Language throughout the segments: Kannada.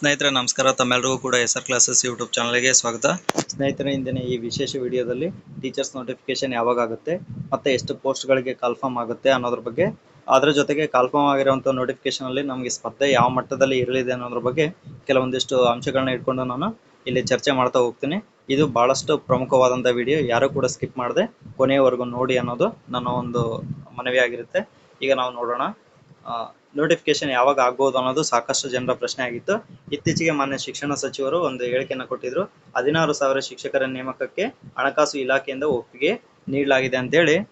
ಸ್ನೇಹಿತರೆ, ನಮಸ್ಕಾರ. ತಮ್ಮೆಲ್ಲರಿಗೂ ಕೂಡ ಎಸ್ ಆರ್ ಕ್ಲಾಸಸ್ ಯೂಟ್ಯೂಬ್ ಚಾನಲ್ಗೆ ಸ್ವಾಗತ. ಸ್ನೇಹಿತರೆ, ಇಂದಿನ ಈ ವಿಶೇಷ ವಿಡಿಯೋದಲ್ಲಿ ಟೀಚರ್ಸ್ ನೋಟಿಫಿಕೇಶನ್ ಯಾವಾಗ ಆಗುತ್ತೆ, ಮತ್ತೆ ಎಷ್ಟು ಪೋಸ್ಟ್ಗಳಿಗೆ ಕಾಲ್ಫಾರ್ಮ್ ಆಗುತ್ತೆ ಅನ್ನೋದ್ರ ಬಗ್ಗೆ, ಅದರ ಜೊತೆಗೆ ಕಾಲ್ಫಾರ್ಮ್ ನೋಟಿಫಿಕೇಶನ್ ಅಲ್ಲಿ ನಮಗೆ ಸ್ಪರ್ಧೆ ಯಾವ ಮಟ್ಟದಲ್ಲಿ ಇರಲಿದೆ ಅನ್ನೋದ್ರ ಬಗ್ಗೆ ಕೆಲವೊಂದಿಷ್ಟು ಅಂಶಗಳನ್ನ ಇಟ್ಕೊಂಡು ನಾನು ಇಲ್ಲಿ ಚರ್ಚೆ ಮಾಡ್ತಾ ಹೋಗ್ತೀನಿ. ಇದು ಬಹಳಷ್ಟು ಪ್ರಮುಖವಾದಂಥ ವಿಡಿಯೋ, ಯಾರು ಕೂಡ ಸ್ಕಿಪ್ ಮಾಡದೆ ಕೊನೆಯವರೆಗೂ ನೋಡಿ ಅನ್ನೋದು ನನ್ನ ಒಂದು ಮನವಿ ಆಗಿರುತ್ತೆ ಈಗ ನಾವು ನೋಡೋಣ. ನೋಟಿಫಿಕೇಶನ್ ಯಾವಾಗ ಆಗ್ಬೋದು ಅನ್ನೋದು ಸಾಕಷ್ಟು ಜನರ ಪ್ರಶ್ನೆ ಆಗಿತ್ತು. ಇತ್ತೀಚೆಗೆ ಮಾನ್ಯ ಶಿಕ್ಷಣ ಸಚಿವರು ಒಂದು ಹೇಳಿಕೆಯನ್ನು ಕೊಟ್ಟಿದ್ರು. ಹದಿನಾರು ಸಾವಿರ ಶಿಕ್ಷಕರ ನೇಮಕಕ್ಕೆ ಹಣಕಾಸು ಇಲಾಖೆಯಿಂದ ಒಪ್ಪಿಗೆ ನೀಡಲಾಗಿದೆ ಅಂತೇಳಿ ಹೇಳಿ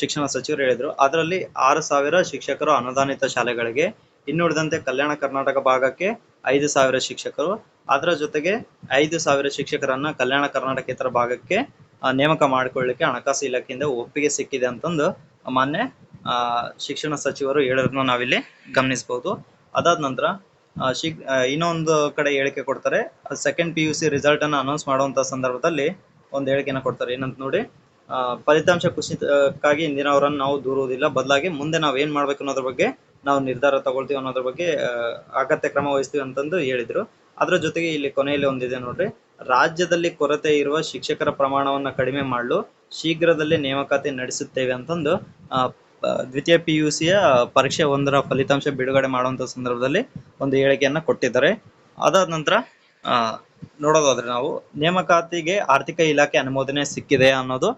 ಶಿಕ್ಷಣ ಸಚಿವರು ಹೇಳಿದ್ರು. ಅದರಲ್ಲಿ ಆರು ಸಾವಿರ ಶಿಕ್ಷಕರು ಅನುದಾನಿತ ಶಾಲೆಗಳಿಗೆ, ಇನ್ನುಳಿದಂತೆ ಕಲ್ಯಾಣ ಕರ್ನಾಟಕ ಭಾಗಕ್ಕೆ ಐದು ಸಾವಿರ ಶಿಕ್ಷಕರು. ಅದರ ಜೊತೆಗೆ ಐದು ಸಾವಿರ ಶಿಕ್ಷಕರನ್ನ ಕಲ್ಯಾಣ ಕರ್ನಾಟಕೇತರ ಭಾಗಕ್ಕೆ ನೇಮಕ ಮಾಡಿಕೊಳ್ಳಿಕ್ಕೆ ಹಣಕಾಸು ಇಲಾಖೆಯಿಂದ ಒಪ್ಪಿಗೆ ಸಿಕ್ಕಿದೆ ಅಂತಂದು ಮಾನ್ಯ ಶಿಕ್ಷಣ ಸಚಿವರು ಹೇಳೋದನ್ನ ನಾವಿಲ್ಲಿ ಗಮನಿಸಬಹುದು ಅದಾದ ನಂತರ ಶಿಕ್ ಇನ್ನೊಂದು ಕಡೆ ಹೇಳಿಕೆ ಕೊಡ್ತಾರೆ. Second P U C result ಅನ್ನ ಅನೌನ್ಸ್ ಮಾಡುವಂತ ಸಂದರ್ಭದಲ್ಲಿ ಒಂದು ಹೇಳಿಕೆನ ಕೊಡ್ತಾರೆ. ಏನಂತ ನೋಡಿ ಫಲಿತಾಂಶ ಕುಸಿತಕ್ಕಾಗಿ ಇಂದಿನವರನ್ನು ನಾವು ದೂರುವುದಿಲ್ಲ. ಬದಲಾಗಿ ಮುಂದೆ ನಾವು ಏನ್ ಮಾಡ್ಬೇಕು ಅನ್ನೋದ್ರ ಬಗ್ಗೆ ನಾವು ನಿರ್ಧಾರ ತಗೊಳ್ತೀವಿ ಅನ್ನೋದ್ರ ಬಗ್ಗೆ ಅಗತ್ಯ ಕ್ರಮ ವಹಿಸ್ತೀವಿ ಅಂತಂದು ಹೇಳಿದ್ರು. ಅದರ ಜೊತೆಗೆ ಇಲ್ಲಿ ಕೊನೆಯಲ್ಲಿ ಒಂದಿದೆ ನೋಡ್ರಿ. ರಾಜ್ಯದಲ್ಲಿ ಕೊರತೆ ಇರುವ ಶಿಕ್ಷಕರ ಪ್ರಮಾಣವನ್ನ ಕಡಿಮೆ ಮಾಡಲು ಶೀಘ್ರದಲ್ಲೇ ನೇಮಕಾತಿ ನಡೆಸುತ್ತೇವೆ ಅಂತಂದು ದ್ವಿತೀಯ ಪಿ ಯು ಸಿಯ ಪರೀಕ್ಷೆ ಒಂದರ ಫಲಿತಾಂಶ ಬಿಡುಗಡೆ ಮಾಡುವಂತ ಸಂದರ್ಭದಲ್ಲಿ ಒಂದು ಹೇಳಿಕೆಯನ್ನ ಕೊಟ್ಟಿದ್ದಾರೆ. ಅದಾದ ನಂತರ ನೋಡೋದಾದ್ರೆ ನಾವು, ನೇಮಕಾತಿಗೆ ಆರ್ಥಿಕ ಇಲಾಖೆ ಅನುಮೋದನೆ ಸಿಕ್ಕಿದೆ ಅನ್ನೋದು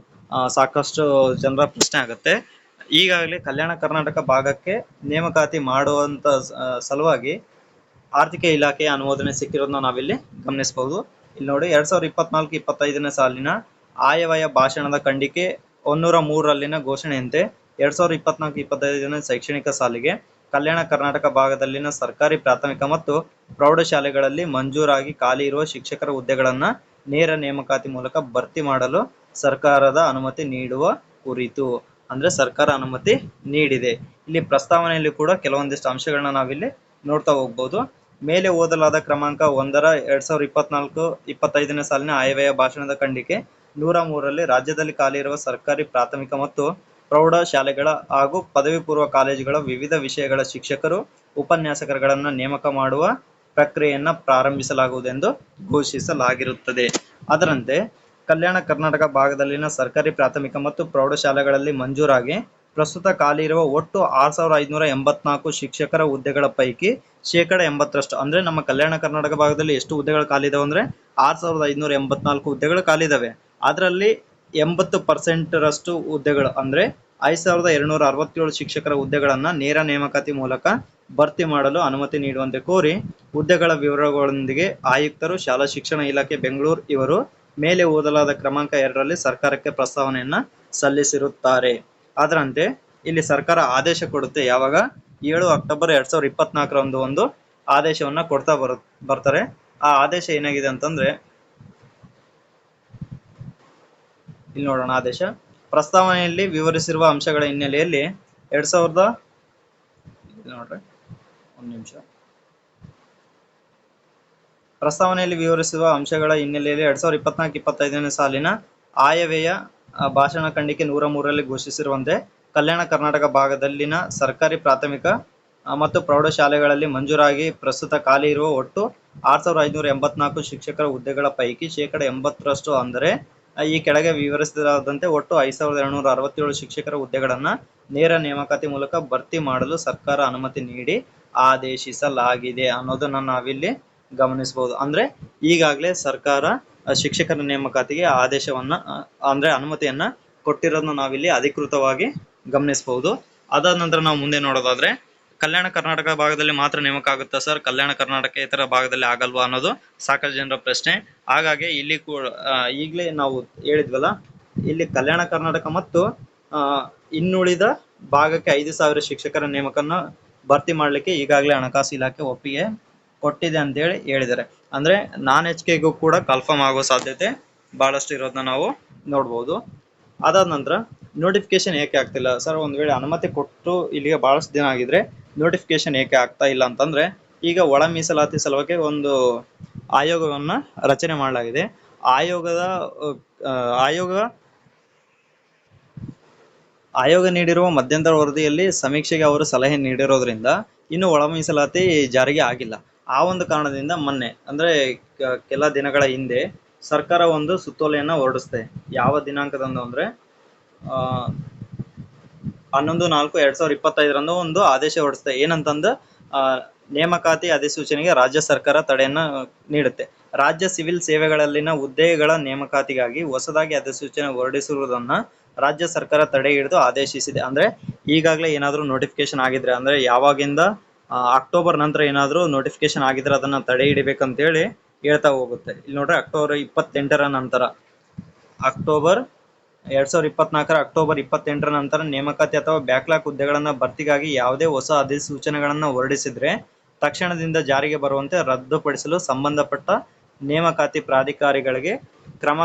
ಸಾಕಷ್ಟು ಜನರ ಪ್ರಶ್ನೆ ಆಗುತ್ತೆ. ಈಗಾಗಲೇ ಕಲ್ಯಾಣ ಕರ್ನಾಟಕ ಭಾಗಕ್ಕೆ ನೇಮಕಾತಿ ಮಾಡುವಂತ ಸಲುವಾಗಿ ಆರ್ಥಿಕ ಇಲಾಖೆಯ ಅನುಮೋದನೆ ಸಿಕ್ಕಿರೋದನ್ನ ನಾವಿಲ್ಲಿ ಗಮನಿಸಬಹುದು ಇಲ್ಲಿ ನೋಡಿ, ಎರಡ್ ಸಾವಿರದ ಇಪ್ಪತ್ನಾಲ್ಕು ಇಪ್ಪತ್ತೈದನೇ ಸಾಲಿನ ಆಯವ್ಯಯ ಭಾಷಣದ ಖಂಡಿಕೆ, ಒಂದೂರ ಮೂರರಲ್ಲಿನ ಘೋಷಣೆಯಂತೆ ಎರಡ್ ಸಾವಿರದ ಇಪ್ಪತ್ನಾಲ್ಕು ಇಪ್ಪತ್ತೈದನೇ ಶೈಕ್ಷಣಿಕ ಸಾಲಿಗೆ ಕಲ್ಯಾಣ ಕರ್ನಾಟಕ ಭಾಗದಲ್ಲಿನ ಸರ್ಕಾರಿ ಪ್ರಾಥಮಿಕ ಮತ್ತು ಪ್ರೌಢಶಾಲೆಗಳಲ್ಲಿ ಮಂಜೂರಾಗಿ ಖಾಲಿ ಇರುವ ಶಿಕ್ಷಕರ ಹುದ್ದೆಗಳನ್ನ ನೇರ ನೇಮಕಾತಿ ಮೂಲಕ ಭರ್ತಿ ಮಾಡಲು ಸರ್ಕಾರದ ಅನುಮತಿ ನೀಡುವ ಕುರಿತು, ಅಂದ್ರೆ ಸರ್ಕಾರ ಅನುಮತಿ ನೀಡಿದೆ. ಇಲ್ಲಿ ಪ್ರಸ್ತಾವನೆಯಲ್ಲಿ ಕೂಡ ಕೆಲವೊಂದಿಷ್ಟು ಅಂಶಗಳನ್ನ ನಾವಿಲ್ಲಿ ನೋಡ್ತಾ ಹೋಗ್ಬೋದು. ಮೇಲೆ ಓದಲಾದ ಕ್ರಮಾಂಕ ಒಂದರ ಎರಡ್ ಸಾವಿರದ ಇಪ್ಪತ್ನಾಲ್ಕು ಇಪ್ಪತ್ತೈದನೇ ಸಾಲಿನ ಆಯವ್ಯಯ ಭಾಷಣದ ಖಂಡಿಕೆ ನೂರ ಮೂರರಲ್ಲಿ ರಾಜ್ಯದಲ್ಲಿ ಖಾಲಿ ಇರುವ ಸರ್ಕಾರಿ ಪ್ರಾಥಮಿಕ ಮತ್ತು ಪ್ರೌಢ ಶಾಲೆಗಳ ಹಾಗೂ ಪದವಿ ಪೂರ್ವ ಕಾಲೇಜುಗಳ ವಿವಿಧ ವಿಷಯಗಳ ಶಿಕ್ಷಕರು, ಉಪನ್ಯಾಸಕರುಗಳನ್ನ ನೇಮಕ ಮಾಡುವ ಪ್ರಕ್ರಿಯೆಯನ್ನ ಪ್ರಾರಂಭಿಸಲಾಗುವುದೆಂದು ಘೋಷಿಸಲಾಗಿರುತ್ತದೆ. ಅದರಂತೆ, ಕಲ್ಯಾಣ ಕರ್ನಾಟಕ ಭಾಗದಲ್ಲಿನ ಸರ್ಕಾರಿ ಪ್ರಾಥಮಿಕ ಮತ್ತು ಪ್ರೌಢಶಾಲೆಗಳಲ್ಲಿ ಮಂಜೂರಾಗಿ ಪ್ರಸ್ತುತ ಖಾಲಿ ಇರುವ ಒಟ್ಟು ಆರ್ ಸಾವಿರದ ಐದುನೂರ ಎಂಬತ್ನಾಲ್ಕು ಶಿಕ್ಷಕರ ಹುದ್ದೆಗಳ ಪೈಕಿ ಶೇಕಡ ಎಂಬತ್ತರಷ್ಟು, ಅಂದ್ರೆ ನಮ್ಮ ಕಲ್ಯಾಣ ಕರ್ನಾಟಕ ಭಾಗದಲ್ಲಿ ಎಷ್ಟು ಹುದ್ದೆಗಳು ಖಾಲಿ ಇದಾವೆ ಅಂದ್ರೆ ಆರ್ ಸಾವಿರದ ಐದುನೂರ ಎಂಬತ್ನಾಲ್ಕು ಹುದ್ದೆಗಳು ಖಾಲಿ ಇದಾವೆ. ಅದರಲ್ಲಿ ಎಂಬತ್ತು ಪರ್ಸೆಂಟ್ ರಷ್ಟು ಹುದ್ದೆಗಳು. ಅಂದ್ರೆ ಐದ್ ಸಾವಿರದ ಎರಡ್ನೂರ ಅರವತ್ತೇಳು ಶಿಕ್ಷಕರ ಹುದ್ದೆಗಳನ್ನ ನೇರ ನೇಮಕಾತಿ ಮೂಲಕ ಭರ್ತಿ ಮಾಡಲು ಅನುಮತಿ ನೀಡುವಂತೆ ಕೋರಿ ಹುದ್ದೆಗಳ ವಿವರಗಳೊಂದಿಗೆ ಆಯುಕ್ತರು, ಶಾಲಾ ಶಿಕ್ಷಣ ಇಲಾಖೆ, ಬೆಂಗಳೂರು ಇವರು ಮೇಲೆ ಓದಲಾದ ಕ್ರಮಾಂಕ ಎರಡರಲ್ಲಿ ಸರ್ಕಾರಕ್ಕೆ ಪ್ರಸ್ತಾವನೆಯನ್ನ ಸಲ್ಲಿಸಿರುತ್ತಾರೆ. ಅದರಂತೆ ಇಲ್ಲಿ ಸರ್ಕಾರ ಆದೇಶ ಕೊಡುತ್ತೆ. ಯಾವಾಗ? ಏಳು ಅಕ್ಟೋಬರ್ ಎರಡ್ ಸಾವಿರದ ಇಪ್ಪತ್ನಾಲ್ಕರಂದು ಒಂದು ಆದೇಶವನ್ನ ಕೊಡ್ತಾ ಬರು, ಬರ್ತಾರೆ. ಆ ಆದೇಶ ಏನಾಗಿದೆ ಅಂತಂದ್ರೆ ಇಲ್ಲಿ ನೋಡೋಣ ಆದೇಶ. ಪ್ರಸ್ತಾವನೆಯಲ್ಲಿ ವಿವರಿಸಿರುವ ಅಂಶಗಳ ಹಿನ್ನೆಲೆಯಲ್ಲಿ ಎರಡ್ ಸಾವಿರದ ನೋಡ್ರಿ, ಒಂದು ನಿಮಿಷ. ಪ್ರಸ್ತಾವನೆಯಲ್ಲಿ ವಿವರಿಸಿರುವ ಅಂಶಗಳ ಹಿನ್ನೆಲೆಯಲ್ಲಿ ಎರಡ್ ಸಾವಿರದ ಇಪ್ಪತ್ನಾಲ್ಕು, ಇಪ್ಪತ್ತೈದನೇ ಸಾಲಿನ ಆಯವ್ಯಯ ಭಾಷಣ ಖಂಡಿಕೆ ನೂರ ಮೂರರಲ್ಲಿ ಘೋಷಿಸಿರುವಂತೆ ಕಲ್ಯಾಣ ಕರ್ನಾಟಕ ಭಾಗದಲ್ಲಿನ ಸರ್ಕಾರಿ ಪ್ರಾಥಮಿಕ ಮತ್ತು ಪ್ರೌಢಶಾಲೆಗಳಲ್ಲಿ ಮಂಜೂರಾಗಿ ಪ್ರಸ್ತುತ ಖಾಲಿ ಇರುವ ಒಟ್ಟು ಆರ್ ಸಾವಿರದ ಐದುನೂರ ಎಂಬತ್ನಾಲ್ಕು ಶಿಕ್ಷಕರ ಹುದ್ದೆಗಳ ಪೈಕಿ ಶೇಕಡ ಎಂಬತ್ತರಷ್ಟು ಅಂದರೆ ಈ ಕೆಳಗೆ ವಿವರಿಸಿದಂತೆ ಒಟ್ಟು ಐದ್ ಸಾವಿರದ ಎರಡ್ನೂರ ಅರವತ್ತೇಳು ಶಿಕ್ಷಕರ ಹುದ್ದೆಗಳನ್ನ ನೇರ ನೇಮಕಾತಿ ಮೂಲಕ ಭರ್ತಿ ಮಾಡಲು ಸರ್ಕಾರ ಅನುಮತಿ ನೀಡಿ ಆದೇಶಿಸಲಾಗಿದೆ ಅನ್ನೋದನ್ನ ನಾವಿಲ್ಲಿ ಗಮನಿಸಬಹುದು. ಅಂದ್ರೆ ಈಗಾಗಲೇ ಸರ್ಕಾರ ಶಿಕ್ಷಕರ ನೇಮಕಾತಿಗೆ ಆದೇಶವನ್ನ ಅಂದ್ರೆ ಅನುಮತಿಯನ್ನ ಕೊಟ್ಟಿರೋದನ್ನ ನಾವಿಲ್ಲಿ ಅಧಿಕೃತವಾಗಿ ಗಮನಿಸಬಹುದು. ಅದಾದ ನಂತರ ನಾವು ಮುಂದೆ ನೋಡೋದಾದ್ರೆ ಕಲ್ಯಾಣ ಕರ್ನಾಟಕ ಭಾಗದಲ್ಲಿ ಮಾತ್ರ ನೇಮಕ ಆಗುತ್ತಾ ಸರ್? ಕಲ್ಯಾಣ ಕರ್ನಾಟಕ ಇತರ ಭಾಗದಲ್ಲಿ ಆಗಲ್ವಾ ಅನ್ನೋದು ಸಾಕಷ್ಟು ಜನರ ಪ್ರಶ್ನೆ. ಹಾಗಾಗಿ ಇಲ್ಲಿ ಕೂಡ ಈಗಲೇ ನಾವು ಹೇಳಿದ್ವಲ್ಲ, ಇಲ್ಲಿ ಕಲ್ಯಾಣ ಕರ್ನಾಟಕ ಮತ್ತು ಇನ್ನುಳಿದ ಭಾಗಕ್ಕೆ ಐದು ಸಾವಿರ ಶಿಕ್ಷಕರ ನೇಮಕನ ಭರ್ತಿ ಮಾಡಲಿಕ್ಕೆ ಈಗಾಗಲೇ ಹಣಕಾಸು ಇಲಾಖೆ ಒಪ್ಪಿಗೆ ಕೊಟ್ಟಿದೆ ಅಂತೇಳಿ ಹೇಳಿದ್ದಾರೆ. ಅಂದ್ರೆ ನಾನ್ ಎಚ್ ಕೆಗೂ ಕೂಡ ಕನ್ಫರ್ಮ್ ಆಗೋ ಸಾಧ್ಯತೆ ಬಹಳಷ್ಟು ಇರೋದನ್ನ ನಾವು ನೋಡ್ಬೋದು. ಅದಾದ ನಂತರ ನೋಟಿಫಿಕೇಶನ್ ಏಕೆ ಆಗ್ತಿಲ್ಲ? ಸರ್, ಒಂದ್ ವೇಳೆ ಅನುಮತಿ ಕೊಟ್ಟು ಇಲ್ಲಿಗೆ ಬಹಳಷ್ಟು ದಿನ ಆಗಿದ್ರೆ ನೋಟಿಫಿಕೇಶನ್ ಏಕೆ ಆಗ್ತಾ ಇಲ್ಲ ಅಂತಂದ್ರೆ ಈಗ ಒಳ ಮೀಸಲಾತಿ ಸಲುವಾಗಿ ಒಂದು ಆಯೋಗವನ್ನ ರಚನೆ ಮಾಡಲಾಗಿದೆ. ಆಯೋಗದ ಆಯೋಗ ಆಯೋಗ ನೀಡಿರುವ ಮಧ್ಯಂತರ ವರದಿಯಲ್ಲಿ ಸಮೀಕ್ಷೆಗೆ ಅವರು ಸಲಹೆ ನೀಡಿರೋದ್ರಿಂದ ಇನ್ನು ಒಳ ಮೀಸಲಾತಿ ಜಾರಿಗೆ ಆಗಿಲ್ಲ. ಆ ಒಂದು ಕಾರಣದಿಂದ ಮೊನ್ನೆ, ಅಂದ್ರೆ ಕೆಲ ದಿನಗಳ ಹಿಂದೆ ಸರ್ಕಾರ ಒಂದು ಸುತ್ತೋಲೆಯನ್ನ ಹೊರಡಿಸ್ತೆ ಯಾವ ದಿನಾಂಕದಂದು ಅಂದ್ರೆ ಹನ್ನೊಂದು ನಾಲ್ಕು ಎರಡ್ ಸಾವಿರದ ಇಪ್ಪತ್ತೈದರಂದು ಒಂದು ಆದೇಶ ಹೊರಡಿಸುತ್ತೆ. ಏನಂತಂದ್ರೆ ನೇಮಕಾತಿ ಅಧಿಸೂಚನೆಗೆ ರಾಜ್ಯ ಸರ್ಕಾರ ತಡೆಯನ್ನ ನೀಡುತ್ತೆ. ರಾಜ್ಯ ಸಿವಿಲ್ ಸೇವೆಗಳಲ್ಲಿನ ಹುದ್ದೆಗಳ ನೇಮಕಾತಿಗಾಗಿ ಹೊಸದಾಗಿ ಅಧಿಸೂಚನೆ ಹೊರಡಿಸಿರುವುದನ್ನ ರಾಜ್ಯ ಸರ್ಕಾರ ತಡೆ ಹಿಡಿದು ಆದೇಶಿಸಿದೆ. ಅಂದ್ರೆ, ಈಗಾಗಲೇ ಏನಾದರೂ ನೋಟಿಫಿಕೇಶನ್ ಆಗಿದ್ರೆ, ಅಂದ್ರೆ ಯಾವಾಗಿಂದ ಅಕ್ಟೋಬರ್ ನಂತರ ಏನಾದರೂ ನೋಟಿಫಿಕೇಶನ್ ಆಗಿದ್ರೆ ಅದನ್ನ ತಡೆ ಹಿಡಿಬೇಕಂತೇಳಿ ಹೇಳ್ತಾ ಹೋಗುತ್ತೆ. ಇಲ್ಲಿ ನೋಡ್ರಿ, ಅಕ್ಟೋಬರ್ ಇಪ್ಪತ್ತೆಂಟರ ನಂತರ. ಅಕ್ಟೋಬರ್ ಎರಡ್ ಸಾವಿರದ ಇಪ್ಪತ್ನಾಲ್ಕರ ಅಕ್ಟೋಬರ್ ಇಪ್ಪತ್ತೆಂಟರ ನಂತರ ನೇಮಕಾತಿ ಅಥವಾ ಬ್ಯಾಕ್ಲಾಕ್ ಹುದ್ದೆಗಳನ್ನ ಭರ್ತಿಗಾಗಿ ಯಾವುದೇ ಹೊಸ ಅಧಿಸೂಚನೆಗಳನ್ನ ಹೊರಡಿಸಿದ್ರೆ ತಕ್ಷಣದಿಂದ ಜಾರಿಗೆ ಬರುವಂತೆ ರದ್ದುಪಡಿಸಲು ಸಂಬಂಧಪಟ್ಟ ನೇಮಕಾತಿ ಪ್ರಾಧಿಕಾರಿಗಳಿಗೆ ಕ್ರಮ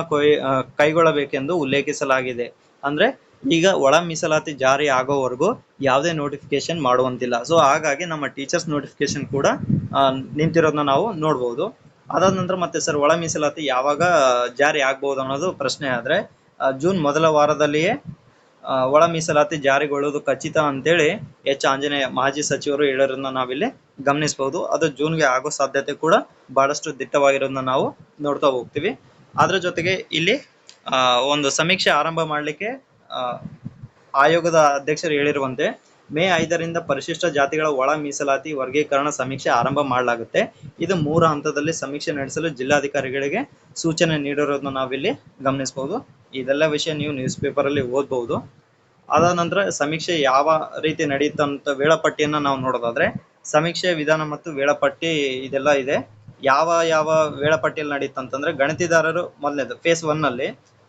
ಕೈಗೊಳ್ಳಬೇಕೆಂದು ಉಲ್ಲೇಖಿಸಲಾಗಿದೆ. ಅಂದ್ರೆ ಈಗ ಒಳ ಮೀಸಲಾತಿ ಜಾರಿ ಆಗೋವರೆಗೂ ಯಾವುದೇ ನೋಟಿಫಿಕೇಶನ್ ಮಾಡುವಂತಿಲ್ಲ. ಸೊ ಹಾಗಾಗಿ ನಮ್ಮ ಟೀಚರ್ಸ್ ನೋಟಿಫಿಕೇಶನ್ ಕೂಡ ನಿಂತಿರೋದನ್ನ ನಾವು ನೋಡಬಹುದು ಅದಾದ ನಂತರ ಮತ್ತೆ ಸರ್, ಒಳ ಮೀಸಲಾತಿ ಯಾವಾಗ ಜಾರಿ ಆಗ್ಬಹುದು ಅನ್ನೋದು ಪ್ರಶ್ನೆ ಆದ್ರೆ ಜೂನ್ ಮೊದಲ ವಾರದಲ್ಲಿಯೇ ಒಳ ಮೀಸಲಾತಿ ಜಾರಿಗೊಳ್ಳುವುದು ಖಚಿತ ಅಂತೇಳಿ ಎಚ್. ಆಂಜನೇಯ ಮಾಜಿ ಸಚಿವರು ಹೇಳಿರೋದನ್ನ ನಾವಿಲ್ಲಿ ಗಮನಿಸಬಹುದು ಅದು ಜೂನ್ಗೆ ಆಗೋ ಸಾಧ್ಯತೆ ಕೂಡ ಬಹಳಷ್ಟು ದಿಟ್ಟವಾಗಿರೋದನ್ನ ನಾವು ನೋಡ್ತಾ ಹೋಗ್ತೀವಿ. ಅದ್ರ ಜೊತೆಗೆ ಇಲ್ಲಿ ಒಂದು ಸಮೀಕ್ಷೆ ಆರಂಭ ಮಾಡಲಿಕ್ಕೆ ಆಯೋಗದ ಅಧ್ಯಕ್ಷರು ಹೇಳಿರುವಂತೆ ಮೇ ಐದರಿಂದ ಪರಿಶಿಷ್ಟ ಜಾತಿಗಳ ಒಳ ಮೀಸಲಾತಿ ವರ್ಗೀಕರಣ ಸಮೀಕ್ಷೆ ಆರಂಭ ಮಾಡಲಾಗುತ್ತೆ. ಇದು ಮೂರು ಹಂತದಲ್ಲಿ ಸಮೀಕ್ಷೆ ನಡೆಸಲು ಜಿಲ್ಲಾಧಿಕಾರಿಗಳಿಗೆ ಸೂಚನೆ ನೀಡಿರೋದನ್ನ ನಾವಿಲ್ಲಿ ಗಮನಿಸಬಹುದು ಇದೆಲ್ಲ ವಿಷಯ ನೀವು ನ್ಯೂಸ್ ಪೇಪರ್ ಅಲ್ಲಿ ಓದಬಹುದು. ಅದಾದ ನಂತರ ಸಮೀಕ್ಷೆ ಯಾವ ರೀತಿ ನಡೆಯುತ್ತಂತ ವೇಳಾಪಟ್ಟಿಯನ್ನ ನಾವು ನೋಡೋದಾದ್ರೆ, ಸಮೀಕ್ಷೆ ವಿಧಾನ ಮತ್ತು ವೇಳಾಪಟ್ಟಿ ಇದೆಲ್ಲ ಇದೆ. ಯಾವ ಯಾವ ವೇಳಾಪಟ್ಟಿಯಲ್ಲಿ ನಡೆಯುತ್ತಂತಂದ್ರೆ ಗಣತಿದಾರರು ಮೊದಲನೇದು ಫೇಸ್ ಒನ್ನಲ್ಲಿ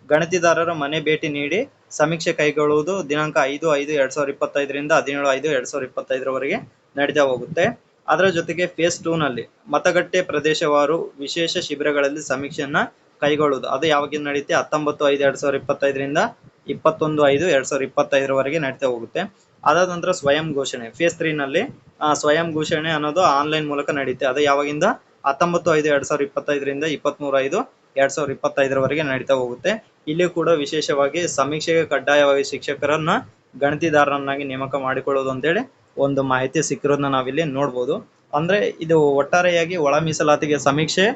ಗಣತಿದಾರರು ಮನೆ ಭೇಟಿ ನೀಡಿ ಸಮೀಕ್ಷೆ ಕೈಗೊಳ್ಳುವುದು ದಿನಾಂಕ ಐದು ಐದು ಎರಡ್ ಸಾವಿರದ ಇಪ್ಪತ್ತೈದರಿಂದ ಹದಿನೇಳು ಐದು ಎರಡ್ ಸಾವಿರದ ಇಪ್ಪತ್ತೈದರವರೆಗೆ ನಡೀತಾ ಹೋಗುತ್ತೆ. ಅದರ ಜೊತೆಗೆ ಫೇಸ್ ಟೂ ನಲ್ಲಿ ಮತಗಟ್ಟೆ ಪ್ರದೇಶವಾರು ವಿಶೇಷ ಶಿಬಿರಗಳಲ್ಲಿ ಸಮೀಕ್ಷೆಯನ್ನ ಕೈಗೊಳ್ಳುವುದು. ಅದು ಯಾವಾಗಿಂದ ನಡೆಯುತ್ತೆ? ಹತ್ತೊಂಬತ್ತು ಐದು ಎರಡ್ ಸಾವಿರದ ಇಪ್ಪತ್ತೈದರಿಂದ ಇಪ್ಪತ್ತೊಂದು ಐದು ಎರಡ್ ಸಾವಿರದ ಇಪ್ಪತ್ತೈದರವರೆಗೆ ನಡೀತಾ ಹೋಗುತ್ತೆ. ಅದಾದ ನಂತರ ಸ್ವಯಂ ಘೋಷಣೆ. ಫೇಸ್ ತ್ರೀ ನಲ್ಲಿ ಸ್ವಯಂ ಘೋಷಣೆ ಅನ್ನೋದು ಆನ್ಲೈನ್ ಮೂಲಕ ನಡೆಯುತ್ತೆ ಅದು ಯಾವಾಗಿಂದ? ಹತ್ತೊಂಬತ್ತು ಐದು ಎರಡ್ ಸಾವಿರದ ಇಪ್ಪತ್ತೈದರಿಂದ ಇಪ್ಪತ್ಮೂರು ಐದು ಎರಡ್ ಸಾವಿರದ ಇಪ್ಪತ್ತೈದರವರೆಗೆ ನಡೀತಾ ಹೋಗುತ್ತೆ. ಇಲ್ಲಿ ಕೂಡ ವಿಶೇಷವಾಗಿ ಸಮೀಕ್ಷೆಗೆ ಕಡ್ಡಾಯವಾಗಿ ಶಿಕ್ಷಕರನ್ನ ಗಣತಿದಾರರನ್ನಾಗಿ ನೇಮಕ ಮಾಡಿಕೊಳ್ಳೋದು ಅಂತೇಳಿ ಒಂದು ಮಾಹಿತಿ ಸಿಕ್ಕಿರೋದನ್ನ ನಾವಿಲ್ಲಿ ನೋಡ್ಬೋದು. ಅಂದ್ರೆ ಇದು ಒಟ್ಟಾರೆಯಾಗಿ ಒಳ ಮೀಸಲಾತಿಗೆ ಸಮೀಕ್ಷೆ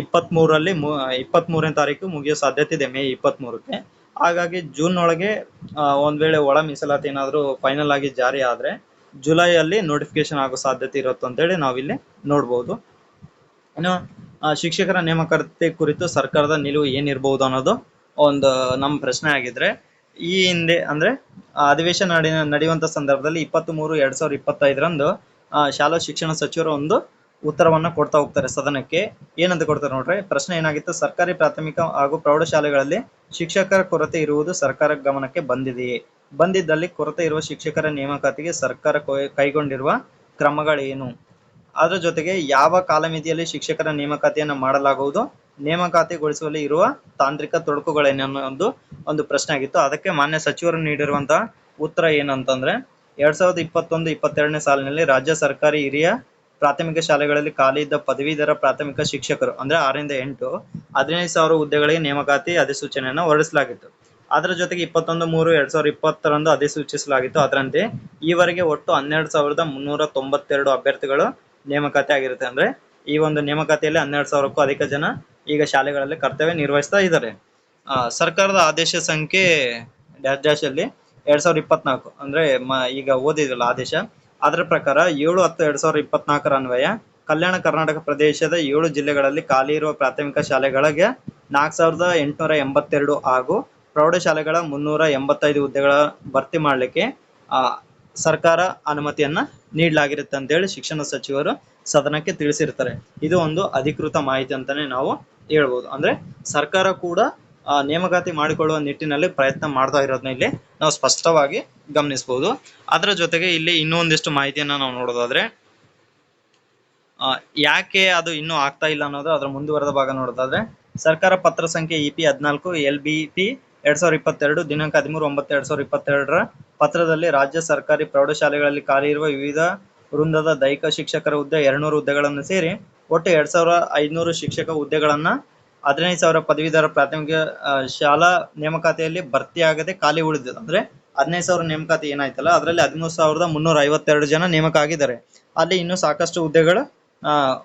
ಇಪ್ಪತ್ತ್ ಮೂರಲ್ಲಿ ಇಪ್ಪತ್ತ್ ಮೂರನೇ ತಾರೀಕು ಮುಗಿಯೋ ಸಾಧ್ಯತೆ ಇದೆ ಮೇ ಇಪ್ಪತ್ತ್ ಮೂರಕ್ಕೆ ಹಾಗಾಗಿ ಜೂನ್ ಒಳಗೆ ಒಂದ್ ವೇಳೆ ಒಳ ಮೀಸಲಾತಿ ಏನಾದ್ರು ಫೈನಲ್ ಆಗಿ ಜಾರಿ ಆದ್ರೆ ಜುಲೈ ಅಲ್ಲಿ ನೋಟಿಫಿಕೇಶನ್ ಆಗೋ ಸಾಧ್ಯತೆ ಇರುತ್ತೆ ಅಂತೇಳಿ ನಾವಿಲ್ಲಿ ನೋಡ್ಬೋದು. ಇನ್ನು ಶಿಕ್ಷಕರ ನೇಮಕಾತಿ ಕುರಿತು ಸರ್ಕಾರದ ನಿಲುವು ಏನಿರಬಹುದು ಅನ್ನೋದು ಒಂದು, ನಮ್ಮ ಪ್ರಶ್ನೆ ಆಗಿದ್ರೆ, ಈ ಹಿಂದೆ ಅಂದ್ರೆ ಅಧಿವೇಶನ ನಡಿ ನಡೆಯುವಂತ ಸಂದರ್ಭದಲ್ಲಿ ಇಪ್ಪತ್ತ್ ಮೂರು ಎರಡ್ ಸಾವಿರದ ಇಪ್ಪತ್ತೈದರಂದು ಶಾಲಾ ಶಿಕ್ಷಣ ಸಚಿವರು ಒಂದು ಉತ್ತರವನ್ನ ಕೊಡ್ತಾ ಹೋಗ್ತಾರೆ ಸದನಕ್ಕೆ. ಏನಂತ ಕೊಡ್ತಾರೆ ನೋಡ್ರಿ? ಪ್ರಶ್ನೆ ಏನಾಗಿತ್ತು? ಸರ್ಕಾರಿ, ಪ್ರಾಥಮಿಕ ಹಾಗೂ ಪ್ರೌಢಶಾಲೆಗಳಲ್ಲಿ ಶಿಕ್ಷಕರ ಕೊರತೆ ಇರುವುದು ಸರ್ಕಾರ ಗಮನಕ್ಕೆ ಬಂದಿದೆಯೇ? ಬಂದಿದ್ದಲ್ಲಿ ಕೊರತೆ ಇರುವ ಶಿಕ್ಷಕರ ನೇಮಕಾತಿಗೆ ಸರ್ಕಾರ ಕೈಗೊಂಡಿರುವ ಕ್ರಮಗಳೇನು? ಅದರ ಜೊತೆಗೆ ಯಾವ ಕಾಲಮಿತಿಯಲ್ಲಿ ಶಿಕ್ಷಕರ ನೇಮಕಾತಿಯನ್ನು ಮಾಡಲಾಗುವುದು? ನೇಮಕಾತಿಗೊಳಿಸುವಲ್ಲಿ ಇರುವ ತಾಂತ್ರಿಕ ತೊಡಕುಗಳೇನೋ ಅನ್ನೋದು ಒಂದು ಪ್ರಶ್ನೆ ಆಗಿತ್ತು. ಅದಕ್ಕೆ ಮಾನ್ಯ ಸಚಿವರು ನೀಡಿರುವಂತಹ ಉತ್ತರ ಏನಂತಂದ್ರೆ, ಎರಡ್ ಸಾವಿರದ ಇಪ್ಪತ್ತೊಂದು, ಇಪ್ಪತ್ತೆರಡನೇ ಸಾಲಿನಲ್ಲಿ ರಾಜ್ಯ ಸರ್ಕಾರಿ ಹಿರಿಯ ಪ್ರಾಥಮಿಕ ಶಾಲೆಗಳಲ್ಲಿ ಖಾಲಿ ಇದ್ದ ಪದವೀಧರ ಪ್ರಾಥಮಿಕ ಶಿಕ್ಷಕರು, ಅಂದ್ರೆ ಆರರಿಂದ ಎಂಟು, ಹದಿನೈದು ಸಾವಿರ ಹುದ್ದೆಗಳಿಗೆ ನೇಮಕಾತಿ ಅಧಿಸೂಚನೆಯನ್ನು ಹೊರಡಿಸಲಾಗಿತ್ತು. ಅದರ ಜೊತೆಗೆ ಇಪ್ಪತ್ತೊಂದು ಮೂರು ಎರಡ್ ಸಾವಿರದ ಇಪ್ಪತ್ತರಂದು ಅಧಿಸೂಚಿಸಲಾಗಿತ್ತು. ಅದರಂತೆ, ಈವರೆಗೆ ಒಟ್ಟು ಹನ್ನೆರಡು ಸಾವಿರದ ಮುನ್ನೂರ ತೊಂಬತ್ತೆರಡು ಅಭ್ಯರ್ಥಿಗಳು ನೇಮಕಾತಿ ಆಗಿರುತ್ತೆ. ಅಂದ್ರೆ, ಈ ಒಂದು ನೇಮಕಾತಿಯಲ್ಲಿ ಹನ್ನೆರಡು ಸಾವಿರಕ್ಕೂ ಅಧಿಕ ಜನ ಈಗ ಶಾಲೆಗಳಲ್ಲಿ ಕರ್ತವ್ಯ ನಿರ್ವಹಿಸ್ತಾ ಇದ್ದಾರೆ. ಸರ್ಕಾರದ ಆದೇಶ ಸಂಖ್ಯೆ ಡ್ಯಾಶ್ ಡ್ಯಾಶ್ ಅಲ್ಲಿ ಎರಡ್ ಸಾವಿರದ ಇಪ್ಪತ್ನಾಲ್ಕು, ಅಂದ್ರೆ ಈಗ ಓದಿದ್ರಲ್ಲ ಆದೇಶ ಅದರ ಪ್ರಕಾರ ಏಳು ಹತ್ತು ಎರಡ್ ಸಾವಿರದ ಇಪ್ಪತ್ನಾಲ್ಕರ ಅನ್ವಯ ಕಲ್ಯಾಣ ಕರ್ನಾಟಕ ಪ್ರದೇಶದ ಏಳು ಜಿಲ್ಲೆಗಳಲ್ಲಿ ಖಾಲಿ ಇರುವ ಪ್ರಾಥಮಿಕ ಶಾಲೆಗಳಿಗೆ ನಾಲ್ಕು ಸಾವಿರದ ಎಂಟುನೂರ ಎಂಬತ್ತೆರಡು ಹಾಗೂ ಪ್ರೌಢಶಾಲೆಗಳ ಮುನ್ನೂರ ಎಂಬತ್ತೈದು ಹುದ್ದೆಗಳ ಭರ್ತಿ ಮಾಡಲಿಕ್ಕೆ ಆ, ಸರ್ಕಾರ ಅನುಮತಿಯನ್ನ ನೀಡಲಾಗಿರುತ್ತೆ ಅಂತೇಳಿ ಶಿಕ್ಷಣ ಸಚಿವರು ಸದನಕ್ಕೆ ತಿಳಿಸಿರ್ತಾರೆ. ಇದು ಒಂದು ಅಧಿಕೃತ ಮಾಹಿತಿ ಅಂತಾನೆ ನಾವು ಹೇಳ್ಬೋದು. ಅಂದ್ರೆ ಸರ್ಕಾರ ಕೂಡ ನೇಮಕಾತಿ ಮಾಡಿಕೊಳ್ಳುವ ನಿಟ್ಟಿನಲ್ಲಿ ಪ್ರಯತ್ನ ಮಾಡ್ತಾ ಇರೋದನ್ನ ಇಲ್ಲಿ ನಾವು ಸ್ಪಷ್ಟವಾಗಿ ಗಮನಿಸಬಹುದು. ಅದರ ಜೊತೆಗೆ ಇಲ್ಲಿ ಇನ್ನೊಂದಿಷ್ಟು ಮಾಹಿತಿಯನ್ನ ನಾವು ನೋಡೋದಾದ್ರೆ ಯಾಕೆ ಅದು ಇನ್ನೂ ಆಗ್ತಾ ಇಲ್ಲ ಅನ್ನೋದು ಅದರ ಮುಂದುವರೆದ ಭಾಗ ನೋಡೋದಾದ್ರೆ, ಸರ್ಕಾರ ಪತ್ರ ಸಂಖ್ಯೆ ಇ ಪಿ ಹದಿನಾಲ್ಕು, ಎಲ್ ಬಿ ಪಿ ಎರಡ್ ಸಾವಿರದ ಇಪ್ಪತ್ತೆರಡು, ದಿನಾಂಕ ಹದಿಮೂರು ಒಂಬತ್ತು, ಎರಡ್ ಸಾವಿರದ ಇಪ್ಪತ್ತೆರಡರ ಪತ್ರದಲ್ಲಿ ರಾಜ್ಯ ಸರ್ಕಾರಿ ಪ್ರೌಢಶಾಲೆಗಳಲ್ಲಿ ಖಾಲಿ ಇರುವ ವಿವಿಧ ವೃಂದದ ದೈಹಿಕ ಶಿಕ್ಷಕರ ಹುದ್ದೆ, ಎರಡ್ನೂರು ಹುದ್ದೆಗಳನ್ನು ಸೇರಿ ಒಟ್ಟು ಎರಡ್ ಸಾವಿರ ಐದುನೂರು ಶಿಕ್ಷಕ ಹುದ್ದೆಗಳನ್ನ ಹದಿನೈದು ಸಾವಿರ ಪದವೀಧರ ಪ್ರಾಥಮಿಕ ಶಾಲಾ ನೇಮಕಾತಿಯಲ್ಲಿ ಭರ್ತಿಯಾಗದೆ ಖಾಲಿ ಉಳಿದಿದೆ. ಅಂದ್ರೆ ಹದಿನೈದು ಸಾವಿರ ನೇಮಕಾತಿ ಏನಾಯ್ತಲ್ಲ, ಅದರಲ್ಲಿ ಹದಿಮೂರು ಸಾವಿರದ ಮುನ್ನೂರ ಐವತ್ತೆರಡು ಜನ ನೇಮಕ ಆಗಿದ್ದಾರೆ. ಅಲ್ಲಿ ಇನ್ನೂ ಸಾಕಷ್ಟು ಹುದ್ದೆಗಳು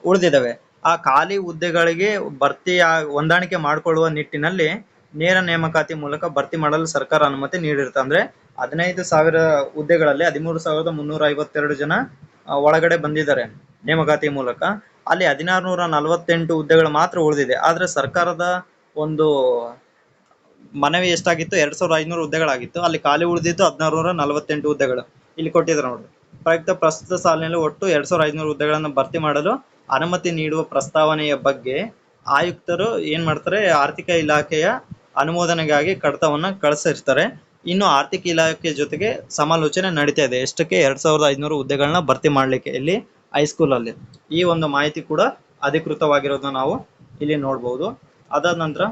ಉಳಿದಿದ್ದಾವೆ. ಆ ಖಾಲಿ ಹುದ್ದೆಗಳಿಗೆ ಭರ್ತಿ ಹೊಂದಾಣಿಕೆ ಮಾಡಿಕೊಳ್ಳುವ ನಿಟ್ಟಿನಲ್ಲಿ ನೇರ ನೇಮಕಾತಿ ಮೂಲಕ ಭರ್ತಿ ಮಾಡಲು ಸರ್ಕಾರ ಅನುಮತಿ ನೀಡಿರುತ್ತೆ. ಅಂದ್ರೆ ಹದಿನೈದು ಸಾವಿರ ಹುದ್ದೆಗಳಲ್ಲಿ ಹದಿಮೂರು ಸಾವಿರದ ಮುನ್ನೂರ ಐವತ್ತೆರಡು ಜನ ಒಳಗಡೆ ಬಂದಿದ್ದಾರೆ ನೇಮಕಾತಿ ಮೂಲಕ. ಅಲ್ಲಿ ಹದಿನಾರು ನೂರ ನಲವತ್ತೆಂಟು ಹುದ್ದೆಗಳು ಮಾತ್ರ ಉಳಿದಿದೆ. ಆದ್ರೆ ಸರ್ಕಾರದ ಒಂದು ಮನವಿ ಎಷ್ಟಾಗಿತ್ತು? ಎರಡ್ ಸಾವಿರದ ಐನೂರು ಹುದ್ದೆಗಳಾಗಿತ್ತು. ಅಲ್ಲಿ ಖಾಲಿ ಉಳಿದಿದ್ದು ಹದಿನಾರು ನೂರ ನಲವತ್ತೆಂಟು ಹುದ್ದೆಗಳು. ಇಲ್ಲಿ ಕೊಟ್ಟಿದ್ರು ನೋಡ್ರಿ. ಪ್ರಯುಕ್ತ ಪ್ರಸ್ತುತ ಸಾಲಿನಲ್ಲಿ ಒಟ್ಟು ಎರಡ್ ಸಾವಿರದ ಐನೂರು ಹುದ್ದೆಗಳನ್ನು ಭರ್ತಿ ಮಾಡಲು ಅನುಮತಿ ನೀಡುವ ಪ್ರಸ್ತಾವನೆಯ ಬಗ್ಗೆ ಆಯುಕ್ತರು ಏನ್ ಮಾಡ್ತಾರೆ? ಆರ್ಥಿಕ ಇಲಾಖೆಯ ಅನುಮೋದನೆಗಾಗಿ ಕಡತವನ್ನ ಕಳಿಸಿರ್ತಾರೆ. ಇನ್ನು ಆರ್ಥಿಕ ಇಲಾಖೆ ಜೊತೆಗೆ ಸಮಾಲೋಚನೆ ನಡೀತಾ ಇದೆ. ಎಷ್ಟಕ್ಕೆ? ಎರಡ್ ಸಾವಿರದ ಐನೂರು ಹುದ್ದೆಗಳನ್ನ ಭರ್ತಿ ಮಾಡ್ಲಿಕ್ಕೆ. ಇಲ್ಲಿ ಹೈಸ್ಕೂಲ್ ಅಲ್ಲಿ. ಈ ಒಂದು ಮಾಹಿತಿ ಕೂಡ ಅಧಿಕೃತವಾಗಿರೋದನ್ನ ನಾವು ಇಲ್ಲಿ ನೋಡಬಹುದು ಅದಾದ ನಂತರ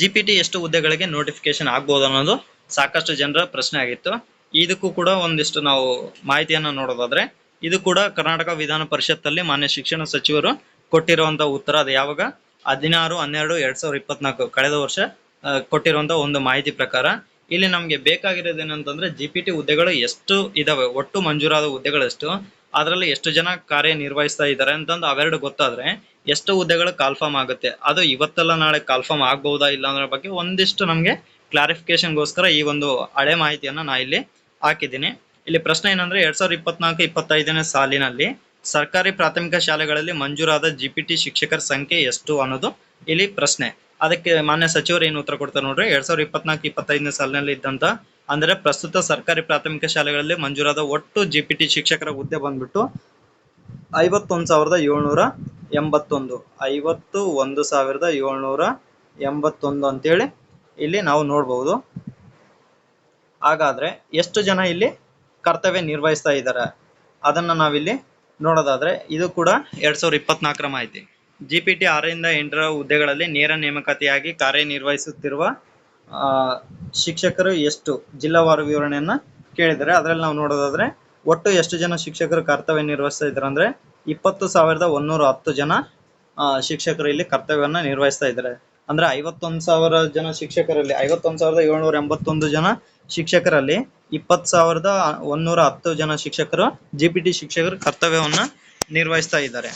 ಜಿ ಪಿ ಟಿ ಎಷ್ಟು ಹುದ್ದೆಗಳಿಗೆ ನೋಟಿಫಿಕೇಶನ್ ಆಗ್ಬೋದು ಅನ್ನೋದು ಸಾಕಷ್ಟು ಜನರ ಪ್ರಶ್ನೆ ಆಗಿತ್ತು. ಇದಕ್ಕೂ ಕೂಡ ಒಂದಿಷ್ಟು ನಾವು ಮಾಹಿತಿಯನ್ನ ನೋಡೋದಾದ್ರೆ, ಇದು ಕೂಡ ಕರ್ನಾಟಕ ವಿಧಾನ ಪರಿಷತ್ತಲ್ಲಿ ಮಾನ್ಯ ಶಿಕ್ಷಣ ಸಚಿವರು ಕೊಟ್ಟಿರುವಂತಹ ಉತ್ತರ. ಅದು ಯಾವಾಗ? ಹದಿನಾರು ಹನ್ನೆರಡು ಎರಡ್ ಸಾವಿರದ ಇಪ್ಪತ್ನಾಲ್ಕು. ಕಳೆದ ವರ್ಷ ಕೊಟ್ಟಿರುವಂತಹ ಕೊಟ್ಟಿರುವಂತ ಒಂದು ಮಾಹಿತಿ ಪ್ರಕಾರ ಇಲ್ಲಿ ನಮಗೆ ಬೇಕಾಗಿರೋದು ಏನಂತಂದ್ರೆ ಜಿ ಪಿ ಹುದ್ದೆಗಳು ಎಷ್ಟು ಇದಾವೆ? ಒಟ್ಟು ಮಂಜೂರಾದ ಹುದ್ದೆಗಳು ಎಷ್ಟು? ಅದರಲ್ಲಿ ಎಷ್ಟು ಜನ ಕಾರ್ಯನಿರ್ವಹಿಸ್ತಾ ಇದ್ದಾರೆ ಅಂತಂದು ಅವೆರಡು ಗೊತ್ತಾದ್ರೆ ಎಷ್ಟು ಹುದ್ದೆಗಳು ಕಾಲ್ಫಾರ್ಮ್ ಆಗುತ್ತೆ? ಅದು ಇವತ್ತಲ್ಲ ನಾಳೆ ಕಾಲ್ಫಾರ್ಮ್ ಆಗ್ಬಹುದಾ ಇಲ್ಲ ಅನ್ನೋ ಬಗ್ಗೆ ಒಂದಿಷ್ಟು ನಮಗೆ ಕ್ಲಾರಿಫಿಕೇಶನ್ಗೋಸ್ಕರ ಈ ಒಂದು ಹಳೆ ಮಾಹಿತಿಯನ್ನ ನಾ ಇಲ್ಲಿ ಹಾಕಿದ್ದೀನಿ. ಇಲ್ಲಿ ಪ್ರಶ್ನೆ ಏನಂದ್ರೆ ಎರಡ್ ಸಾವಿರದ ಇಪ್ಪತ್ನಾಲ್ಕು, ಇಪ್ಪತ್ತೈದನೇ ಸಾಲಿನಲ್ಲಿ ಸರ್ಕಾರಿ ಪ್ರಾಥಮಿಕ ಶಾಲೆಗಳಲ್ಲಿ ಮಂಜೂರಾದ ಜಿ ಪಿ ಟಿ ಶಿಕ್ಷಕರ ಸಂಖ್ಯೆ ಎಷ್ಟು ಅನ್ನೋದು ಇಲ್ಲಿ ಪ್ರಶ್ನೆ. ಅದಕ್ಕೆ ಮಾನ್ಯ ಸಚಿವರು ಏನು ಉತ್ತರ ಕೊಡ್ತಾರೆ ನೋಡ್ರಿ? ಎರಡ್ ಸಾವಿರದ ಇಪ್ಪತ್ನಾಲ್ಕು, ಇಪ್ಪತ್ತೈದನೇ ಸಾಲಿನಲ್ಲಿ ಇದ್ದಂತ, ಅಂದ್ರೆ ಪ್ರಸ್ತುತ ಸರ್ಕಾರಿ ಪ್ರಾಥಮಿಕ ಶಾಲೆಗಳಲ್ಲಿ ಮಂಜೂರಾದ ಒಟ್ಟು ಜಿ ಪಿ ಟಿ ಶಿಕ್ಷಕರ ಹುದ್ದೆ ಬಂದ್ಬಿಟ್ಟು ಐವತ್ತೊಂದು ಸಾವಿರದ ಏಳ್ನೂರ ಎಂಬತ್ತೊಂದು. ಐವತ್ತು ಒಂದು ಸಾವಿರದ ಏಳ್ನೂರ ಎಂಬತ್ತೊಂದು ಅಂತೇಳಿ ಇಲ್ಲಿ ನಾವು ನೋಡ್ಬೋದು. ಹಾಗಾದ್ರೆ ಎಷ್ಟು ಜನ ಇಲ್ಲಿ ಕರ್ತವ್ಯ ನಿರ್ವಹಿಸ್ತಾ ಇದ್ದಾರೆ? ಅದನ್ನ ನಾವಿಲ್ಲಿ ನೋಡೋದಾದ್ರೆ ಇದು ಕೂಡ ಎರಡ್ ಸಾವಿರದ ಇಪ್ಪತ್ನಾಲ್ಕರ ಮಾಹಿತಿ. ಜಿ ಪಿ ಟಿ ಆರರಿಂದ ಎಂಟರ ಹುದ್ದೆಗಳಲ್ಲಿ ನೇರ ನೇಮಕಾತಿಯಾಗಿ ಕಾರ್ಯನಿರ್ವಹಿಸುತ್ತಿರುವ ಶಿಕ್ಷಕರು ಎಷ್ಟು? ಜಿಲ್ಲಾವಾರು ವಿವರಣೆಯನ್ನ ಕೇಳಿದರೆ ಅದರಲ್ಲಿ ನಾವು ನೋಡೋದಾದ್ರೆ ಒಟ್ಟು ಎಷ್ಟು ಜನ ಶಿಕ್ಷಕರು ಕರ್ತವ್ಯ ನಿರ್ವಹಿಸ್ತಾ ಇದ್ದಾರೆ ಅಂದ್ರೆ ಇಪ್ಪತ್ತು ಸಾವಿರದ ಒಂದೂರ ಹತ್ತು ಜನ ಶಿಕ್ಷಕರು ಇಲ್ಲಿ ಕರ್ತವ್ಯವನ್ನ ನಿರ್ವಹಿಸ್ತಾ ಇದ್ದಾರೆ. ಅಂದ್ರೆ ಐವತ್ತೊಂದು ಸಾವಿರ ಜನ ಶಿಕ್ಷಕರಲ್ಲಿ, ಐವತ್ತೊಂದು ಸಾವಿರದ ಏಳ್ನೂರ ಎಂಬತ್ತೊಂದು ಜನ ಶಿಕ್ಷಕರಲ್ಲಿ ಇಪ್ಪತ್ತು ಸಾವಿರದ ಒಂದೂರ ಹತ್ತು ಜನ ಶಿಕ್ಷಕರು ಜಿಪಿಟಿ ಶಿಕ್ಷಕರು ಕರ್ತವ್ಯವನ್ನ ನಿರ್ವಹಿಸ್ತಾ ಇದ್ದಾರೆ.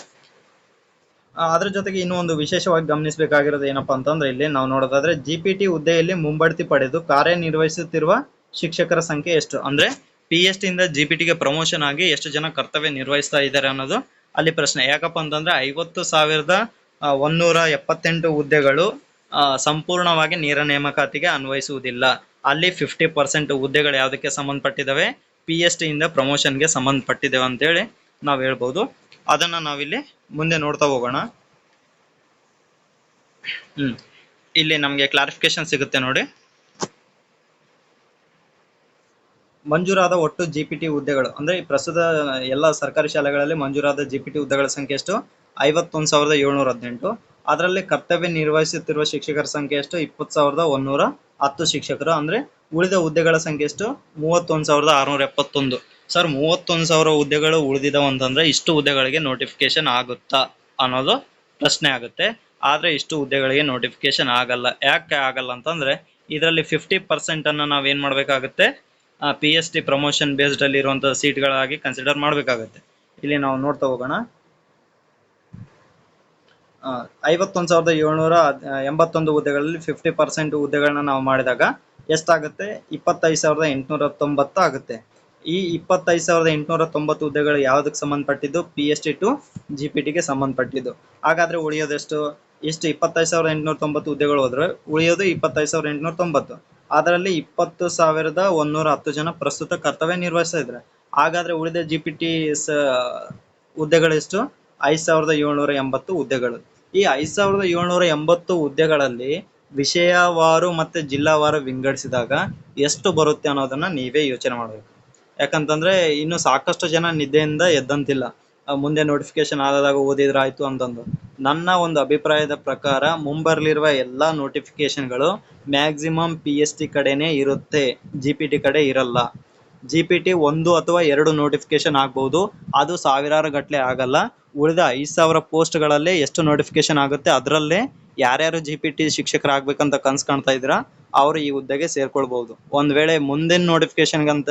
ಅದ್ರ ಜೊತೆಗೆ ಇನ್ನೂ ಒಂದು ವಿಶೇಷವಾಗಿ ಗಮನಿಸಬೇಕಾಗಿರೋದು ಏನಪ್ಪಾ ಅಂತಂದ್ರೆ ಇಲ್ಲಿ ನಾವು ನೋಡೋದಾದ್ರೆ ಜಿ ಪಿ ಟಿ ಹುದ್ದೆಯಲ್ಲಿ ಮುಂಬಡ್ತಿ ಪಡೆದು ಕಾರ್ಯನಿರ್ವಹಿಸುತ್ತಿರುವ ಶಿಕ್ಷಕರ ಸಂಖ್ಯೆ ಎಷ್ಟು? ಅಂದ್ರೆ ಪಿ ಎಸ್ ಟಿ ಇಂದ ಜಿ ಪಿ ಟಿಗೆ ಪ್ರಮೋಷನ್ ಆಗಿ ಎಷ್ಟು ಜನ ಕರ್ತವ್ಯ ನಿರ್ವಹಿಸ್ತಾ ಇದ್ದಾರೆ ಅನ್ನೋದು ಅಲ್ಲಿ ಪ್ರಶ್ನೆ. ಯಾಕಪ್ಪ ಅಂತಂದ್ರೆ ಐವತ್ತು ಸಾವಿರದ ಒನ್ನೂರ ಎಪ್ಪತ್ತೆಂಟು ಹುದ್ದೆಗಳು ಸಂಪೂರ್ಣವಾಗಿ ನೇರ ನೇಮಕಾತಿಗೆ ಅನ್ವಯಿಸುವುದಿಲ್ಲ. ಅಲ್ಲಿ ಫಿಫ್ಟಿ ಪರ್ಸೆಂಟ್ ಹುದ್ದೆಗಳು ಯಾವುದಕ್ಕೆ ಸಂಬಂಧಪಟ್ಟಿದ್ದಾವೆ? ಪಿ ಎಸ್ ಇಂದ ಪ್ರಮೋಷನ್ಗೆ ಸಂಬಂಧಪಟ್ಟಿದ್ದೇವೆ ಅಂತೇಳಿ ನಾವು ಹೇಳ್ಬೋದು. ಅದನ್ನ ನಾವಿಲ್ಲಿ ಮುಂದೆ ನೋಡ್ತಾ ಹೋಗೋಣ. ಹ್ಮ್. ಇಲ್ಲಿ ನಮಗೆ ಕ್ಲಾರಿಫಿಕೇಶನ್ ಸಿಗುತ್ತೆ ನೋಡಿ. ಮಂಜೂರಾದ ಒಟ್ಟು ಜಿ ಪಿ ಟಿ ಹುದ್ದೆಗಳು, ಅಂದ್ರೆ ಪ್ರಸ್ತುತ ಎಲ್ಲ ಸರ್ಕಾರಿ ಶಾಲೆಗಳಲ್ಲಿ ಮಂಜೂರಾದ ಜಿ ಪಿ ಟಿ ಹುದ್ದೆಗಳ ಸಂಖ್ಯೆ ಎಷ್ಟು? ಐವತ್ತೊಂದು ಸಾವಿರದ ಏಳ್ನೂರ ಹದಿನೆಂಟು. ಅದರಲ್ಲಿ ಕರ್ತವ್ಯ ನಿರ್ವಹಿಸುತ್ತಿರುವ ಶಿಕ್ಷಕರ ಸಂಖ್ಯೆ ಎಷ್ಟು? ಇಪ್ಪತ್ತು ಸಾವಿರದ ಒಂದೂರ ಹತ್ತು ಶಿಕ್ಷಕರು. ಅಂದ್ರೆ ಉಳಿದ ಹುದ್ದೆಗಳ ಸಂಖ್ಯೆ ಎಷ್ಟು? ಮೂವತ್ತೊಂದು ಸಾವಿರದ ಆರುನೂರ ಎಪ್ಪತ್ತೊಂದು. ಸರ್, ಮೂವತ್ತೊಂದು ಸಾವಿರ ಹುದ್ದೆಗಳು ಉಳಿದಿದಾವ ಅಂತಂದ್ರೆ ಇಷ್ಟು ಹುದ್ದೆಗಳಿಗೆ ನೋಟಿಫಿಕೇಶನ್ ಆಗುತ್ತಾ ಅನ್ನೋದು ಪ್ರಶ್ನೆ ಆಗುತ್ತೆ. ಆದ್ರೆ ಇಷ್ಟು ಹುದ್ದೆಗಳಿಗೆ ನೋಟಿಫಿಕೇಶನ್ ಆಗಲ್ಲ. ಯಾಕೆ ಆಗಲ್ಲ ಅಂತಂದ್ರೆ ಇದರಲ್ಲಿ ಫಿಫ್ಟಿ ಪರ್ಸೆಂಟ್ ಅನ್ನ ನಾವ್ ಏನ್ ಮಾಡ್ಬೇಕಾಗುತ್ತೆ? P S T promotion based ಅಲ್ಲಿ ಇರುವಂತಹ ಸೀಟ್ಗಳಾಗಿ ಕನ್ಸಿಡರ್ ಮಾಡ್ಬೇಕಾಗುತ್ತೆ. ಇಲ್ಲಿ ನಾವು ನೋಡ್ತಾ ಹೋಗೋಣ. ಐವತ್ತೊಂದು ಸಾವಿರದ ಏಳ್ನೂರ ಎಂಬತ್ತೊಂದು ಹುದ್ದೆಗಳಲ್ಲಿ ಫಿಫ್ಟಿ ಪರ್ಸೆಂಟ್ ಹುದ್ದೆಗಳನ್ನ ನಾವು ಮಾಡಿದಾಗ ಎಷ್ಟಾಗುತ್ತೆ? ಇಪ್ಪತ್ತೈದು ಸಾವಿರದ ಎಂಟುನೂರ ತೊಂಬತ್ತು ಆಗುತ್ತೆ. ಈ ಇಪ್ಪತ್ತೈದು ಸಾವಿರದ ಎಂಟುನೂರ ತೊಂಬತ್ತು ಹುದ್ದೆಗಳು ಯಾವುದಕ್ಕೆ ಸಂಬಂಧಪಟ್ಟಿದ್ದು? P S T to G P ಟಿಗೆ ಸಂಬಂಧಪಟ್ಟಿದ್ದು. ಹಾಗಾದ್ರೆ ಉಳಿಯೋದೆಷ್ಟು? ಎಷ್ಟು ಇಪ್ಪತ್ತೈದು ಸಾವಿರದ ಎಂಟುನೂರ ತೊಂಬತ್ತು ಹುದ್ದೆಗಳು ಹೋದ್ರೆ ಉಳಿಯೋದು ಇಪ್ಪತ್ತೈದು ಸಾವಿರದ ಎಂಟುನೂರ ತೊಂಬತ್ತು. ಅದರಲ್ಲಿ ಇಪ್ಪತ್ತು ಸಾವಿರದ ಒಂದೂರ ಹತ್ತು ಜನ ಪ್ರಸ್ತುತ ಕರ್ತವ್ಯ ನಿರ್ವಹಿಸ್ತಾ ಇದ್ದಾರೆ. ಹಾಗಾದ್ರೆ ಉಳಿದ ಜಿ ಪಿ ಟಿ ಹುದ್ದೆಗಳೆಷ್ಟು ಐದು ಸಾವಿರದ ಏಳ್ನೂರ ಎಂಬತ್ತು ಹುದ್ದೆಗಳು. ಈ ಐದು ಸಾವಿರದ ಏಳ್ನೂರ ಎಂಬತ್ತು ಹುದ್ದೆಗಳಲ್ಲಿ ವಿಷಯವಾರು ಮತ್ತೆ ಜಿಲ್ಲಾವಾರು ವಿಂಗಡಿಸಿದಾಗ ಎಷ್ಟು ಬರುತ್ತೆ ಅನ್ನೋದನ್ನ ನೀವೇ ಯೋಚನೆ ಮಾಡಬೇಕು. ಯಾಕಂತಂದ್ರೆ ಇನ್ನು ಸಾಕಷ್ಟು ಜನ ನಿದ್ದೆಯಿಂದ ಎದ್ದಂತಿಲ್ಲ. ಮುಂದೆ ನೋಟಿಫಿಕೇಶನ್ ಆದಾಗ ಓದಿದ್ರಾಯ್ತು ಅಂತಂದು. ನನ್ನ ಒಂದು ಅಭಿಪ್ರಾಯದ ಪ್ರಕಾರ ಮುಂಬರ್ಲಿರುವ ಎಲ್ಲಾ ನೋಟಿಫಿಕೇಶನ್ಗಳು ಮ್ಯಾಕ್ಸಿಮಮ್ ಪಿ ಎಸ್ ಟಿ ಕಡೆನೇ ಇರುತ್ತೆ. ಜಿ ಪಿ ಟಿ ಕಡೆ ಇರಲ್ಲ. ಜಿ ಪಿ ಟಿ ಒಂದು ಅಥವಾ ಎರಡು ನೋಟಿಫಿಕೇಶನ್ ಆಗ್ಬಹುದು ಅದು ಸಾವಿರಾರು ಗಟ್ಟಲೆ ಆಗಲ್ಲ. ಉಳಿದ ಐದು ಸಾವಿರ ಪೋಸ್ಟ್ಗಳಲ್ಲೇ ಎಷ್ಟು ನೋಟಿಫಿಕೇಶನ್ ಆಗುತ್ತೆ ಅದರಲ್ಲೇ ಯಾರ್ಯಾರು ಜಿ ಪಿ ಟಿ ಶಿಕ್ಷಕರಾಗ್ಬೇಕಂತ ಕನ್ಸ್ ಕಾಣ್ತಾ ಇದ್ದೀರಾ? ಅವರು ಈ ಹುದ್ದೆಗೆ ಸೇರ್ಕೊಳ್ಬಹುದು. ಒಂದ್ ವೇಳೆ ಮುಂದಿನ ನೋಟಿಫಿಕೇಶನ್ ಅಂತ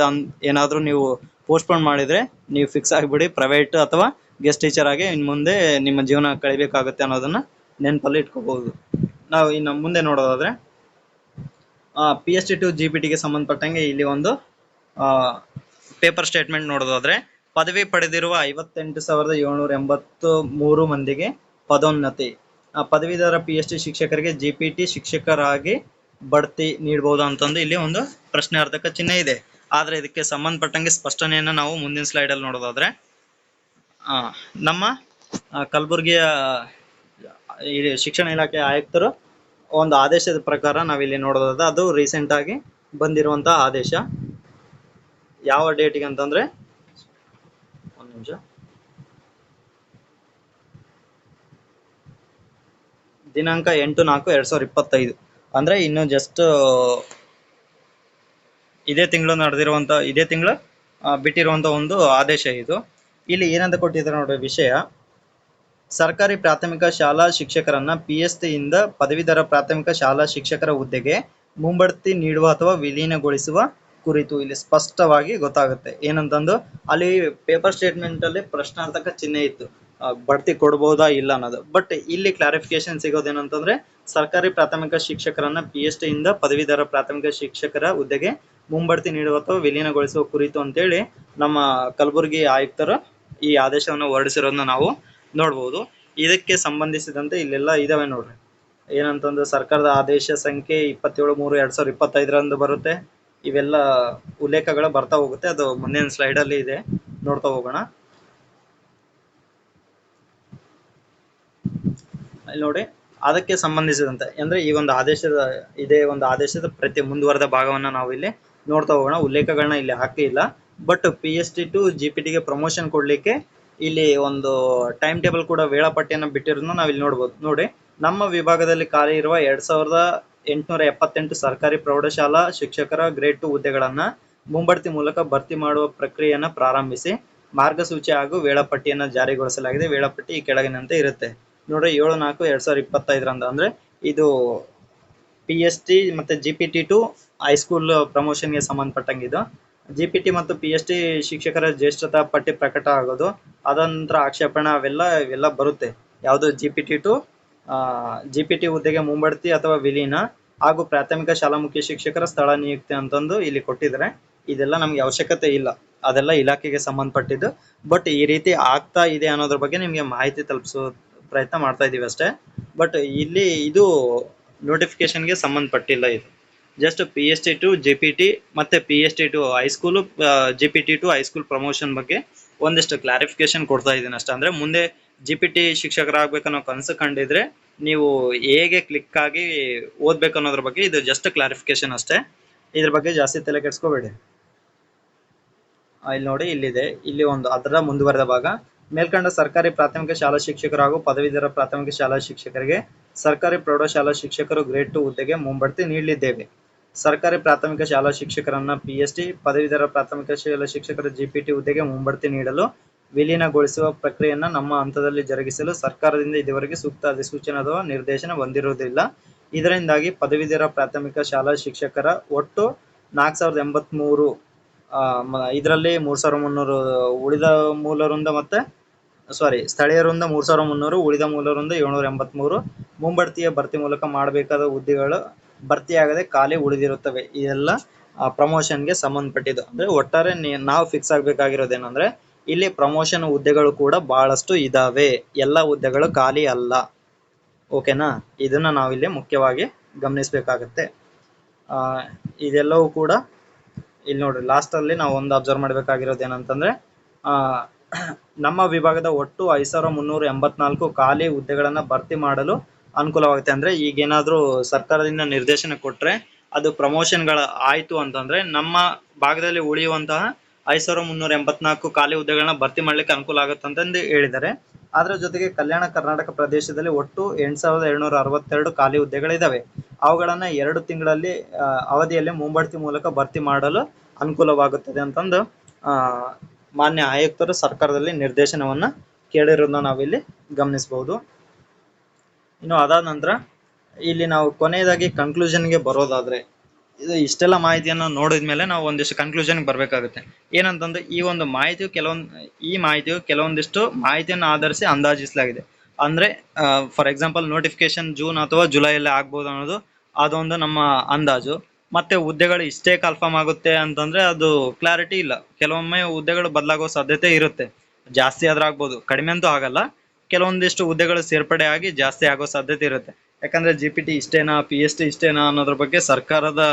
ಏನಾದ್ರು ನೀವು ಪೋಸ್ಟ್ಪೋನ್ ಮಾಡಿದ್ರೆ ನೀವು ಫಿಕ್ಸ್ ಆಗ್ಬಿಡಿ ಪ್ರೈವೇಟ್ ಅಥವಾ ಗೆಸ್ಟ್ ಟೀಚರ್ ಆಗಿ ಇನ್ ಮುಂದೆ ನಿಮ್ಮ ಜೀವನ ಕಳಿಬೇಕಾಗುತ್ತೆ ಅನ್ನೋದನ್ನ ನೆನಪಲ್ಲಿ ಇಟ್ಕೋಬಹುದು. ನಾವು ಇನ್ನು ಮುಂದೆ ನೋಡೋದಾದ್ರೆ P S D to G P ಟಿಗೆ ಸಂಬಂಧಪಟ್ಟಂಗೆ ಇಲ್ಲಿ ಒಂದು ಪೇಪರ್ ಸ್ಟೇಟ್ಮೆಂಟ್ ನೋಡೋದಾದ್ರೆ, ಪದವಿ ಪಡೆದಿರುವ ಐವತ್ತೆಂಟು ಸಾವಿರದ ಏಳ್ನೂರ ಎಂಬತ್ತು ಮೂರು ಮಂದಿಗೆ ಪದೋನ್ನತಿ. ಪದವೀಧರ ಪಿ ಎಚ್ ಡಿ ಶಿಕ್ಷಕರಿಗೆ ಜಿ ಪಿ ಟಿ ಶಿಕ್ಷಕರಾಗಿ ಬಡ್ತಿ ನೀಡಬಹುದು ಅಂತಂದು ಇಲ್ಲಿ ಒಂದು ಪ್ರಶ್ನಾರ್ಥಕ ಚಿಹ್ನೆ ಇದೆ. ಆದ್ರೆ ಇದಕ್ಕೆ ಸಂಬಂಧಪಟ್ಟಂಗೆ ಸ್ಪಷ್ಟನೆಯನ್ನ ನಾವು ಮುಂದಿನ ಸ್ಲೈಡ್ ಅಲ್ಲಿ ನೋಡೋದಾದ್ರೆ ನಮ್ಮ ಕಲಬುರಗಿಯ ಶಿಕ್ಷಣ ಇಲಾಖೆ ಆಯುಕ್ತರು ಒಂದು ಆದೇಶದ ಪ್ರಕಾರ ನಾವಿಲ್ಲಿ ನೋಡೋದಾದ ಅದು ರೀಸೆಂಟ್ ಆಗಿ ಬಂದಿರುವಂತಹ ಆದೇಶ. ಯಾವ ಡೇಟಿಗೆ ಅಂತಂದ್ರೆ, ಒಂದು ನಿಮಿಷ. ದಿನಾಂಕ ಎಂಟು ನಾಲ್ಕು ಎರಡ್ ಸಾವಿರದ ಇಪ್ಪತ್ತೈದು. ಅಂದ್ರೆ ಇನ್ನು ಜಸ್ಟ್ ಇದೇ ತಿಂಗಳು ನಡೆದಿರುವಂತ, ಇದೇ ತಿಂಗಳು ಬಿಟ್ಟಿರುವಂತ ಒಂದು ಆದೇಶ ಇದು. ಇಲ್ಲಿ ಏನಂತ ಕೊಟ್ಟಿದ್ದಾರೆ ನೋಡಿ ವಿಷಯ. ಸರ್ಕಾರಿ ಪ್ರಾಥಮಿಕ ಶಾಲಾ ಶಿಕ್ಷಕರನ್ನ ಪಿ ಎಸ್ ಇಂದ ಪದವೀಧರ ಪ್ರಾಥಮಿಕ ಶಾಲಾ ಶಿಕ್ಷಕರ ಹುದ್ದೆಗೆ ಮುಂಬಡ್ತಿ ನೀಡುವ ಅಥವಾ ವಿಲೀನಗೊಳಿಸುವ ಕುರಿತು ಇಲ್ಲಿ ಸ್ಪಷ್ಟವಾಗಿ ಗೊತ್ತಾಗುತ್ತೆ. ಏನಂತಂದು, ಅಲ್ಲಿ ಪೇಪರ್ ಸ್ಟೇಟ್ಮೆಂಟ್ ಅಲ್ಲಿ ಪ್ರಶ್ನಾರ್ಥಕ ಚಿಹ್ನೆ ಇತ್ತು. ಬಡ್ತಿ ಕೊಡ್ಬೋದಾ ಇಲ್ಲ ಅನ್ನೋದು. ಬಟ್ ಇಲ್ಲಿ ಕ್ಲಾರಿಫಿಕೇಶನ್ ಸಿಗೋದೇನಂತಂದ್ರೆ ಸರ್ಕಾರಿ ಪ್ರಾಥಮಿಕ ಶಿಕ್ಷಕರನ್ನ ಪಿ ಎಚ್ ಇಂದ ಪದವೀಧರ ಪ್ರಾಥಮಿಕ ಶಿಕ್ಷಕರ ಹುದ್ದೆಗೆ ಮುಂಬಡ್ತಿ ನೀಡುವ ಅಥವಾ ವಿಲೀನಗೊಳಿಸುವ ಕುರಿತು ಅಂತೇಳಿ ನಮ್ಮ ಕಲಬುರಗಿ ಆಯುಕ್ತರು ಈ ಆದೇಶವನ್ನು ಹೊರಡಿಸಿರೋದನ್ನ ನಾವು ನೋಡಬಹುದು ಇದಕ್ಕೆ ಸಂಬಂಧಿಸಿದಂತೆ ಇಲ್ಲೆಲ್ಲ ಇದಾವೆ ನೋಡ್ರಿ. ಏನಂತಂದ್ರೆ ಸರ್ಕಾರದ ಆದೇಶ ಸಂಖ್ಯೆ ಇಪ್ಪತ್ತೇಳು ಮೂರು ಎರಡ್ ಸಾವಿರದ ಇಪ್ಪತ್ತೈದರಂದು ಬರುತ್ತೆ. ಇವೆಲ್ಲ ಉಲ್ಲೇಖಗಳು ಬರ್ತಾ ಹೋಗುತ್ತೆ. ಅದು ಮುಂದಿನ ಸ್ಲೈಡ್ ಅಲ್ಲಿ ಇದೆ. ನೋಡ್ತಾ ಹೋಗೋಣ. ಇಲ್ಲಿ ನೋಡಿ, ಅದಕ್ಕೆ ಸಂಬಂಧಿಸಿದಂತೆ, ಅಂದ್ರೆ ಈ ಒಂದು ಆದೇಶದ, ಇದೇ ಒಂದು ಆದೇಶದ ಪ್ರತಿ ಮುಂದುವರೆದ ಭಾಗವನ್ನ ನಾವು ಇಲ್ಲಿ ನೋಡ್ತಾ ಹೋಗೋಣ. ಉಲ್ಲೇಖಗಳನ್ನ ಇಲ್ಲಿ ಹಾಕ್ಲಿಲ್ಲ but P S T to G P ಟಿಗೆ ಪ್ರಮೋಷನ್ ಕೊಡ್ಲಿಕ್ಕೆ ಇಲ್ಲಿ ಒಂದು ಟೈಮ್ ಟೇಬಲ್ ಕೂಡ ವೇಳಾಪಟ್ಟಿಯನ್ನು ಬಿಟ್ಟಿರೋದನ್ನ ನಾವಿಲ್ಲಿ ನೋಡ್ಬೋದು. ನೋಡಿ, ನಮ್ಮ ವಿಭಾಗದಲ್ಲಿ ಖಾಲಿ ಇರುವ ಎರಡ್ ಸಾವಿರದ ಎಂಟುನೂರ ಎಪ್ಪತ್ತೆಂಟು ಸರ್ಕಾರಿ ಪ್ರೌಢಶಾಲಾ ಶಿಕ್ಷಕರ ಗ್ರೇಡ್ ಟು ಹುದ್ದೆಗಳನ್ನ ಮುಂಬಡ್ತಿ ಮೂಲಕ ಭರ್ತಿ ಮಾಡುವ ಪ್ರಕ್ರಿಯೆಯನ್ನ ಪ್ರಾರಂಭಿಸಿ ಮಾರ್ಗಸೂಚಿ ಹಾಗೂ ವೇಳಾಪಟ್ಟಿಯನ್ನ ಜಾರಿಗೊಳಿಸಲಾಗಿದೆ. ವೇಳಾಪಟ್ಟಿ ಈ ಕೆಳಗಿನಂತೆ ಇರುತ್ತೆ. ನೋಡ್ರಿ, ಏಳು ನಾಲ್ಕು ಎರಡ್ ಸಾವಿರದ ಇಪ್ಪತ್ತೈದರಂದು ಅಂದ್ರೆ ಇದು ಪಿ ಎಸ್ ಟಿ ಮತ್ತೆ G P T to high school ಪ್ರಮೋಷನ್ಗೆ ಸಂಬಂಧಪಟ್ಟಂಗೆ ಇದು. ಜಿ ಪಿ ಟಿ ಮತ್ತು ಪಿ ಎಸ್ ಟಿ ಶಿಕ್ಷಕರ ಜ್ಯೇಷ್ಠತಾ ಪಟ್ಟಿ ಪ್ರಕಟ ಆಗೋದು. ಅದಂತರ ಆಕ್ಷೇಪಣೆ ಅವೆಲ್ಲ, ಇವೆಲ್ಲ ಬರುತ್ತೆ. ಯಾವುದು G P T to G P T ಹುದ್ದೆಗೆ ಮುಂಬಡ್ತಿ ಅಥವಾ ವಿಲೀನ ಹಾಗೂ ಪ್ರಾಥಮಿಕ ಶಾಲಾ ಮುಖ್ಯ ಶಿಕ್ಷಕರ ಸ್ಥಳ ನಿಯುಕ್ತಿ ಅಂತಂದು ಇಲ್ಲಿ ಕೊಟ್ಟಿದ್ದಾರೆ. ಇದೆಲ್ಲ ನಮ್ಗೆ ಅವಶ್ಯಕತೆ ಇಲ್ಲ. ಅದೆಲ್ಲ ಇಲಾಖೆಗೆ ಸಂಬಂಧಪಟ್ಟಿದ್ದು. ಬಟ್ ಈ ರೀತಿ ಆಗ್ತಾ ಇದೆ ಅನ್ನೋದ್ರ ಬಗ್ಗೆ ನಿಮಗೆ ಮಾಹಿತಿ ತಲುಪಿಸೋ ಪ್ರಯತ್ನ ಮಾಡ್ತಾ ಇದೀವಿ ಅಷ್ಟೇ. ಬಟ್ ಇಲ್ಲಿ ಇದು ನೋಟಿಫಿಕೇಶನ್ಗೆ ಸಂಬಂಧಪಟ್ಟಿಲ್ಲ ಇದು. Just P S T to J P T ಮತ್ತೆ P S T to high school J P T to high school promotion ಬಗ್ಗೆ ಒಂದಿಷ್ಟು ಕ್ಲಾರಿಫಿಕೇಶನ್ ಕೊಡ್ತಾ ಇದ್ದೀನಿ ಅಷ್ಟೇ. ಅಂದ್ರೆ ಮುಂದೆ ಜಿ ಪಿ ಟಿ ಶಿಕ್ಷಕರಾಗಬೇಕನ್ನೋ ಕನಸು ಕಂಡಿದ್ರೆ ನೀವು ಹೇಗೆ ಕ್ಲಿಕ್ ಆಗಿ ಓದ್ಬೇಕು ಅನ್ನೋದ್ರ ಬಗ್ಗೆ ಇದು ಜಸ್ಟ್ ಕ್ಲಾರಿಫಿಕೇಶನ್ ಅಷ್ಟೇ. ಇದ್ರ ಬಗ್ಗೆ ಜಾಸ್ತಿ ತಲೆ ಕೆಡ್ಸ್ಕೋಬೇಡಿ. ಇಲ್ಲಿ ನೋಡಿ, ಇಲ್ಲಿದೆ. ಇಲ್ಲಿ ಒಂದು ಅದರ ಮುಂದುವರೆದ ಭಾಗ. ಮೇಲ್ಕಂಡ ಸರ್ಕಾರಿ ಪ್ರಾಥಮಿಕ ಶಾಲಾ ಶಿಕ್ಷಕರು ಹಾಗೂ ಪದವೀಧರ ಪ್ರಾಥಮಿಕ ಶಾಲಾ ಶಿಕ್ಷಕರಿಗೆ ಸರ್ಕಾರಿ ಪ್ರೌಢಶಾಲಾ ಶಿಕ್ಷಕರು ಗ್ರೇಡ್ ಟು ಹುದ್ದೆಗೆ ಮುಂಬಡ್ತಿ ನೀಡಲಿದ್ದೇವೆ. ಸರ್ಕಾರಿ ಪ್ರಾಥಮಿಕ ಶಾಲಾ ಶಿಕ್ಷಕರನ್ನ ಪಿಎಸ್ಟಿ ಪದವೀಧರ ಪ್ರಾಥಮಿಕ ಶಾಲಾ ಶಿಕ್ಷಕರ ಜಿಪಿಟಿ ಹುದ್ದೆಗೆ ಮುಂಬಡ್ತಿ ನೀಡಲು ವಿಲೀನಗೊಳಿಸುವ ಪ್ರಕ್ರಿಯೆಯನ್ನು ನಮ್ಮ ಹಂತದಲ್ಲಿ ಜರುಗಿಸಲು ಸರ್ಕಾರದಿಂದ ಇದುವರೆಗೆ ಸೂಕ್ತ ಅಧಿಸೂಚನೆ ಅಥವಾ ನಿರ್ದೇಶನ ಹೊಂದಿರುವುದಿಲ್ಲ ಇದರಿಂದಾಗಿ ಪದವೀಧರ ಪ್ರಾಥಮಿಕ ಶಾಲಾ ಶಿಕ್ಷಕರ ಒಟ್ಟು ನಾಲ್ಕು ಸಾವಿರದ ಎಂಬತ್ಮೂರು ಇದರಲ್ಲಿ ಮೂರ್ ಸಾವಿರದ ಮುನ್ನೂರು ಉಳಿದ ಮೂಲರಿಂದ ಮತ್ತೆ ಸಾರಿ ಸ್ಥಳೀಯರಿಂದ ಮೂರ್ ಸಾವಿರದ ಮುನ್ನೂರು, ಉಳಿದ ಮೂಲರಿಂದ ಏಳ್ನೂರ ಎಂಬತ್ಮೂರು. ಮುಂಬಡ್ತಿಯ ಭರ್ತಿ ಮೂಲಕ ಮಾಡಬೇಕಾದ ಹುದ್ದೆಗಳು ಭರ್ತಿಯಾಗದೆ ಖಾಲಿ ಉಳಿದಿರುತ್ತವೆ. ಇದೆಲ್ಲ ಪ್ರಮೋಷನ್ಗೆ ಸಂಬಂಧಪಟ್ಟಿದ್ದು. ಅಂದ್ರೆ ಒಟ್ಟಾರೆ ನಾವು ಫಿಕ್ಸ್ ಆಗ್ಬೇಕಾಗಿರೋದೇನಂದ್ರೆ, ಇಲ್ಲಿ ಪ್ರಮೋಷನ್ ಹುದ್ದೆಗಳು ಕೂಡ ಬಹಳಷ್ಟು ಇದಾವೆ. ಎಲ್ಲ ಹುದ್ದೆಗಳು ಖಾಲಿ ಅಲ್ಲ. ಓಕೆನಾ? ಇದನ್ನ ನಾವಿಲ್ಲಿ ಮುಖ್ಯವಾಗಿ ಗಮನಿಸಬೇಕಾಗತ್ತೆ. ಇದೆಲ್ಲವೂ ಕೂಡ, ಇಲ್ಲಿ ನೋಡ್ರಿ ಲಾಸ್ಟ್ ಅಲ್ಲಿ ನಾವು ಒಂದು ಅಬ್ಸರ್ವ್ ಮಾಡಬೇಕಾಗಿರೋದು ಏನಂತಂದ್ರೆ ನಮ್ಮ ವಿಭಾಗದ ಒಟ್ಟು ಐದ್ ಸಾವಿರದ ಮುನ್ನೂರ ಎಂಬತ್ನಾಲ್ಕು ಖಾಲಿ ಹುದ್ದೆಗಳನ್ನ ಭರ್ತಿ ಮಾಡಲು ಅನುಕೂಲವಾಗುತ್ತೆ. ಅಂದ್ರೆ ಈಗೇನಾದ್ರೂ ಸರ್ಕಾರದಿಂದ ನಿರ್ದೇಶನ ಕೊಟ್ರೆ ಅದು ಪ್ರಮೋಷನ್ಗಳ ಆಯ್ತು ಅಂತಂದ್ರೆ ನಮ್ಮ ಭಾಗದಲ್ಲಿ ಉಳಿಯುವಂತಹ ಐದ್ ಸಾವಿರ ಮುನ್ನೂರ ಎಂಬತ್ನಾಲ್ಕು ಖಾಲಿ ಹುದ್ದೆಗಳನ್ನ ಭರ್ತಿ ಮಾಡ್ಲಿಕ್ಕೆ ಅನುಕೂಲ ಆಗುತ್ತೆ ಅಂತಂದು ಹೇಳಿದ್ದಾರೆ. ಅದರ ಜೊತೆಗೆ ಕಲ್ಯಾಣ ಕರ್ನಾಟಕ ಪ್ರದೇಶದಲ್ಲಿ ಒಟ್ಟು ಎಂಟ್ ಸಾವಿರದ ಏಳ್ನೂರ ಅರವತ್ತೆರಡು ಖಾಲಿ ಹುದ್ದೆಗಳಿದಾವೆ. ಅವುಗಳನ್ನ ಎರಡು ತಿಂಗಳಲ್ಲಿ ಅವಧಿಯಲ್ಲಿ ಮುಂಬಡ್ತಿ ಮೂಲಕ ಭರ್ತಿ ಮಾಡಲು ಅನುಕೂಲವಾಗುತ್ತದೆ ಅಂತಂದು ಮಾನ್ಯ ಆಯುಕ್ತರು ಸರ್ಕಾರದಲ್ಲಿ ನಿರ್ದೇಶನವನ್ನ ಕೇಳಿರೋದನ್ನ ನಾವಿಲ್ಲಿ ಗಮನಿಸಬಹುದು ಇನ್ನು ಅದಾದ ನಂತರ ಇಲ್ಲಿ ನಾವು ಕೊನೆಯದಾಗಿ ಕನ್ಕ್ಲೂಷನ್ಗೆ ಬರೋದಾದ್ರೆ, ಇದು ಇಷ್ಟೆಲ್ಲ ಮಾಹಿತಿಯನ್ನು ನೋಡಿದ ಮೇಲೆ ನಾವು ಒಂದಿಷ್ಟು ಕನ್ಕ್ಲೂಷನ್ಗೆ ಬರಬೇಕಾಗುತ್ತೆ. ಏನಂತಂದ್ರೆ ಈ ಒಂದು ಮಾಹಿತಿಯು ಕೆಲವೊಂದು, ಈ ಮಾಹಿತಿಯು ಕೆಲವೊಂದಿಷ್ಟು ಮಾಹಿತಿಯನ್ನು ಆಧರಿಸಿ ಅಂದಾಜಿಸಲಾಗಿದೆ. ಅಂದ್ರೆ ಫಾರ್ ಎಕ್ಸಾಂಪಲ್ ನೋಟಿಫಿಕೇಶನ್ ಜೂನ್ ಅಥವಾ ಜುಲೈಯಲ್ಲಿ ಆಗ್ಬೋದು ಅನ್ನೋದು ಅದೊಂದು ನಮ್ಮ ಅಂದಾಜು. ಮತ್ತೆ ಹುದ್ದೆಗಳು ಇಷ್ಟೇ ಕನ್ಫರ್ಮ್ ಆಗುತ್ತೆ ಅಂತಂದ್ರೆ ಅದು ಕ್ಲಾರಿಟಿ ಇಲ್ಲ. ಕೆಲವೊಮ್ಮೆ ಹುದ್ದೆಗಳು ಬದಲಾಗೋ ಸಾಧ್ಯತೆ ಇರುತ್ತೆ. ಜಾಸ್ತಿ ಆದ್ರೆ ಆಗ್ಬೋದು. ಕಡಿಮೆ ಅಂತೂ ಆಗಲ್ಲ. ಕೆಲವೊಂದಿಷ್ಟು ಹುದ್ದೆಗಳು ಸೇರ್ಪಡೆ ಆಗಿ ಜಾಸ್ತಿ ಆಗೋ ಸಾಧ್ಯತೆ ಇರುತ್ತೆ. ಯಾಕಂದ್ರೆ ಜಿ ಪಿ ಟಿ ಇಷ್ಟೇನಾ ಪಿ ಇಷ್ಟೇನಾ ಅನ್ನೋದ್ರ ಬಗ್ಗೆ ಸರ್ಕಾರದ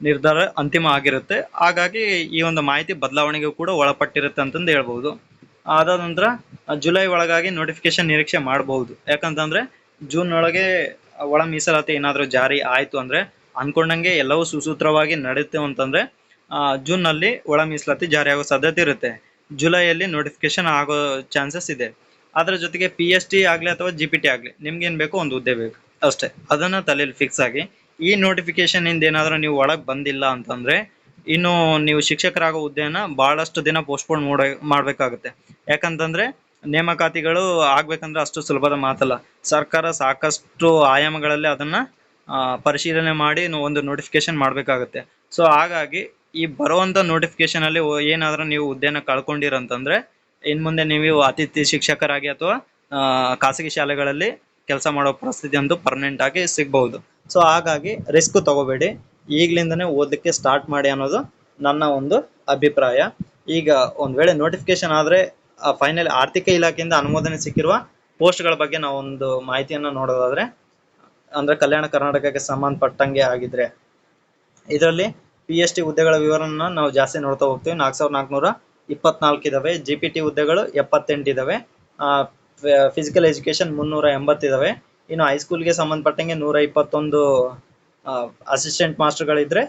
ನಿರ್ಧಾರ ಅಂತಿಮ ಆಗಿರುತ್ತೆ. ಹಾಗಾಗಿ ಈ ಒಂದು ಮಾಹಿತಿ ಬದಲಾವಣೆಗೂ ಕೂಡ ಒಳಪಟ್ಟಿರುತ್ತೆ ಅಂತಂದು ಹೇಳ್ಬಹುದು ಅದಾದ ನಂತರ ಜುಲೈ ಒಳಗಾಗಿ ನೋಟಿಫಿಕೇಶನ್ ನಿರೀಕ್ಷೆ ಮಾಡಬಹುದು ಯಾಕಂತಂದ್ರೆ ಜೂನ್ ಒಳಗೆ ಒಳ ಮೀಸಲಾತಿ ಏನಾದರೂ ಜಾರಿ ಆಯ್ತು ಅಂದ್ರೆ ಅನ್ಕೊಂಡಂಗೆ ಎಲ್ಲವೂ ಸುಸೂತ್ರವಾಗಿ ನಡೆಯುತ್ತೆ ಅಂತಂದ್ರೆ ಜೂನ್ನಲ್ಲಿ ಒಳ ಮೀಸಲಾತಿ ಜಾರಿಯಾಗೋ ಸಾಧ್ಯತೆ ಇರುತ್ತೆ. ಜುಲೈಯಲ್ಲಿ ನೋಟಿಫಿಕೇಶನ್ ಆಗೋ ಚಾನ್ಸಸ್ ಇದೆ. ಅದರ ಜೊತೆಗೆ ಪಿ ಎಸ್ ಟಿ ಆಗ್ಲಿ ಅಥವಾ ಜಿ ಪಿ ಟಿ ಆಗ್ಲಿ, ನಿಮ್ಗೆ ಏನ್ ಬೇಕು ಒಂದು ಹುದ್ದೆ ಬೇಕು. ಅಷ್ಟೇ. ಅದನ್ನ ತಲೆಯಲ್ಲಿ ಫಿಕ್ಸ್ ಆಗಿ, ಈ ನೋಟಿಫಿಕೇಶನ್ ಇಂದ ಏನಾದರೂ ನೀವು ಒಳಗ್ ಬಂದಿಲ್ಲ ಅಂತಂದ್ರೆ, ಇನ್ನು ನೀವು ಶಿಕ್ಷಕರಾಗೋ ಹುದ್ದೆಯನ್ನ ಬಹಳಷ್ಟು ದಿನ ಪೋಸ್ಟ್ಪೋನ್ ಮಾಡ, ಮಾಡ್ಬೇಕಾಗುತ್ತೆ. ಯಾಕಂತಂದ್ರೆ, ನೇಮಕಾತಿಗಳು ಆಗ್ಬೇಕಂದ್ರೆ ಅಷ್ಟು ಸುಲಭದ ಮಾತಲ್ಲ. ಸರ್ಕಾರ ಸಾಕಷ್ಟು ಆಯಾಮಗಳಲ್ಲಿ ಅದನ್ನ ಪರಿಶೀಲನೆ ಮಾಡಿ ಒಂದು ನೋಟಿಫಿಕೇಶನ್ ಮಾಡಬೇಕಾಗುತ್ತೆ. ಸೊ ಹಾಗಾಗಿ ಈ ಬರುವಂತ ನೋಟಿಫಿಕೇಶನ್ ಅಲ್ಲಿ ಏನಾದ್ರೂ ನೀವು ಹುದ್ದೆನ ಕಳ್ಕೊಂಡಿರಂತಂದ್ರೆ ಇನ್ ಮುಂದೆ ನೀವು ಅತಿಥಿ ಶಿಕ್ಷಕರಾಗಿ ಅಥವಾ ಖಾಸಗಿ ಶಾಲೆಗಳಲ್ಲಿ ಕೆಲಸ ಮಾಡೋ ಪರಿಸ್ಥಿತಿ ಒಂದು ಪರ್ಮನೆಂಟ್ ಆಗಿ ಸಿಗಬಹುದು. ಸೊ ಹಾಗಾಗಿ ರಿಸ್ಕ್ ತಗೋಬೇಡಿ. ಈಗಲಿಂದನೇ ಓದಕ್ಕೆ ಸ್ಟಾರ್ಟ್ ಮಾಡಿ ಅನ್ನೋದು ನನ್ನ ಒಂದು ಅಭಿಪ್ರಾಯ. ಈಗ ಒಂದ್ ವೇಳೆ ನೋಟಿಫಿಕೇಶನ್ ಆದ್ರೆ ಫೈನಲ್ ಆರ್ಥಿಕ ಇಲಾಖೆಯಿಂದ ಅನುಮೋದನೆ ಸಿಕ್ಕಿರುವ ಪೋಸ್ಟ್ಗಳ ಬಗ್ಗೆ ನಾವು ಒಂದು ಮಾಹಿತಿಯನ್ನು ನೋಡೋದಾದ್ರೆ ಅಂದ್ರೆ ಕಲ್ಯಾಣ ಕರ್ನಾಟಕಕ್ಕೆ ಸಂಬಂಧಪಟ್ಟಂಗೆ ಆಗಿದ್ರೆ. ಇದರಲ್ಲಿ ಪಿ ಎಚ್ ಟಿ ಹುದ್ದೆಗಳ ವಿವರನ ನಾವು ಜಾಸ್ತಿ ನೋಡ್ತಾ ಹೋಗ್ತೀವಿ. ನಾಲ್ಕು ಸಾವಿರದ ನಾಲ್ಕುನೂರ ಇಪ್ಪತ್ನಾಲ್ಕು ಇದಾವೆ. ಜಿ ಪಿ ಟಿ ಹುದ್ದೆಗಳು ಎಪ್ಪತ್ತೆಂಟು ಇದಾವೆ. ಫಿಸಿಕಲ್ ಎಜುಕೇಶನ್ ಮುನ್ನೂರ ಎಂಬತ್ತಿದಾವೆ ಇನ್ನು ಹೈಸ್ಕೂಲ್ಗೆ ಸಂಬಂಧಪಟ್ಟಂಗೆ ನೂರ ಇಪ್ಪತ್ತೊಂದು ಅಸಿಸ್ಟೆಂಟ್ ಮಾಸ್ಟರ್ಗಳಿದ್ರೆ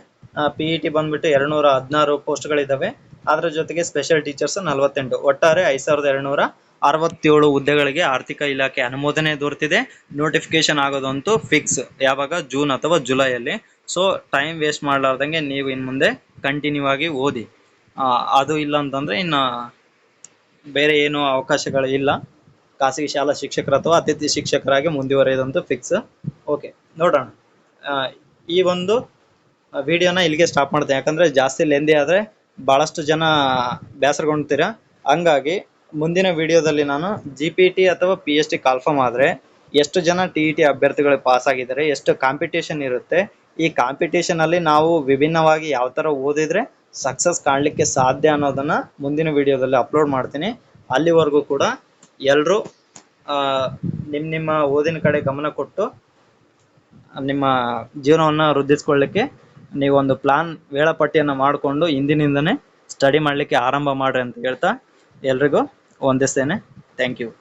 ಪಿ ಇ ಟಿ ಬಂದ್ಬಿಟ್ಟು ಎರಡ್ನೂರ ಹದಿನಾರು ಪೋಸ್ಟ್ಗಳಿದ್ದಾವೆ ಅದರ ಜೊತೆಗೆ ಸ್ಪೆಷಲ್ ಟೀಚರ್ಸ್ ನಲವತ್ತೆಂಟು. ಒಟ್ಟಾರೆ ಐದು ಸಾವಿರದ ಎರಡ್ನೂರ ಅರವತ್ತೇಳು ಹುದ್ದೆಗಳಿಗೆ ಆರ್ಥಿಕ ಇಲಾಖೆ ಅನುಮೋದನೆ ದೊರೆತಿದೆ. ನೋಟಿಫಿಕೇಶನ್ ಆಗೋದಂತೂ ಫಿಕ್ಸ್ ಯಾವಾಗ? ಜೂನ್ ಅಥವಾ ಜುಲೈಯಲ್ಲಿ ಸೊ ಟೈಮ್ ವೇಸ್ಟ್ ಮಾಡಲಾರ್ದಂಗೆ ನೀವು ಇನ್ನು ಮುಂದೆ ಕಂಟಿನ್ಯೂ ಆಗಿ ಓದಿ. ಅದು ಇಲ್ಲ ಅಂತಂದರೆ ಇನ್ನು ಬೇರೆ ಏನು ಅವಕಾಶಗಳು ಇಲ್ಲ. ಖಾಸಗಿ ಶಾಲಾ ಶಿಕ್ಷಕರು ಅಥವಾ ಅತಿಥಿ ಶಿಕ್ಷಕರಾಗಿ ಮುಂದುವರಿಯೋದಂತೂ ಫಿಕ್ಸ್ ಓಕೆ ನೋಡೋಣ. ಈ ಒಂದು ವಿಡಿಯೋನ ಇಲ್ಲಿಗೆ ಸ್ಟಾಪ್ ಮಾಡ್ತೇನೆ. ಯಾಕಂದರೆ ಜಾಸ್ತಿ ಲೆಂದಿ ಆದರೆ ಭಾಳಷ್ಟು ಜನ ಬೇಸರಗೊಂಡ್ತೀರಾ ಹಂಗಾಗಿ ಮುಂದಿನ ವಿಡಿಯೋದಲ್ಲಿ ನಾನು ಜಿ ಪಿ ಟಿ ಅಥವಾ ಪಿ ಎಚ್ ಟಿ ಕಾಲ್ಫಾರ್ಮ್ ಆದ್ರೆ ಎಷ್ಟು ಜನ ಟಿ ಇ ಟಿ ಅಭ್ಯರ್ಥಿಗಳು ಪಾಸ್ ಆಗಿದ್ದಾರೆ, ಎಷ್ಟು ಕಾಂಪಿಟೇಷನ್ ಇರುತ್ತೆ, ಈ ಕಾಂಪಿಟೇಷನ್ ಅಲ್ಲಿ ನಾವು ವಿಭಿನ್ನವಾಗಿ ಯಾವ ತರ ಓದಿದ್ರೆ ಸಕ್ಸಸ್ ಕಾಣಲಿಕ್ಕೆ ಸಾಧ್ಯ ಅನ್ನೋದನ್ನ ಮುಂದಿನ ವಿಡಿಯೋದಲ್ಲಿ ಅಪ್ಲೋಡ್ ಮಾಡ್ತೀನಿ. ಅಲ್ಲಿವರೆಗೂ ಕೂಡ ಎಲ್ಲರೂ ನಿಮ್ಮ ನಿಮ್ಮ ಓದಿನ ಕಡೆ ಗಮನ ಕೊಟ್ಟು ನಿಮ್ಮ ಜೀವನವನ್ನು ವೃದ್ಧಿಸ್ಕೊಳ್ಳಿಕ್ಕೆ ನೀವೊಂದು ಪ್ಲಾನ್ ವೇಳಾಪಟ್ಟಿಯನ್ನು ಮಾಡಿಕೊಂಡು ಇಂದಿನಿಂದನೇ ಸ್ಟಡಿ ಮಾಡಲಿಕ್ಕೆ ಆರಂಭ ಮಾಡ್ರಿ ಅಂತ ಹೇಳ್ತಾ ಎಲ್ರಿಗೂ on this channel thank you.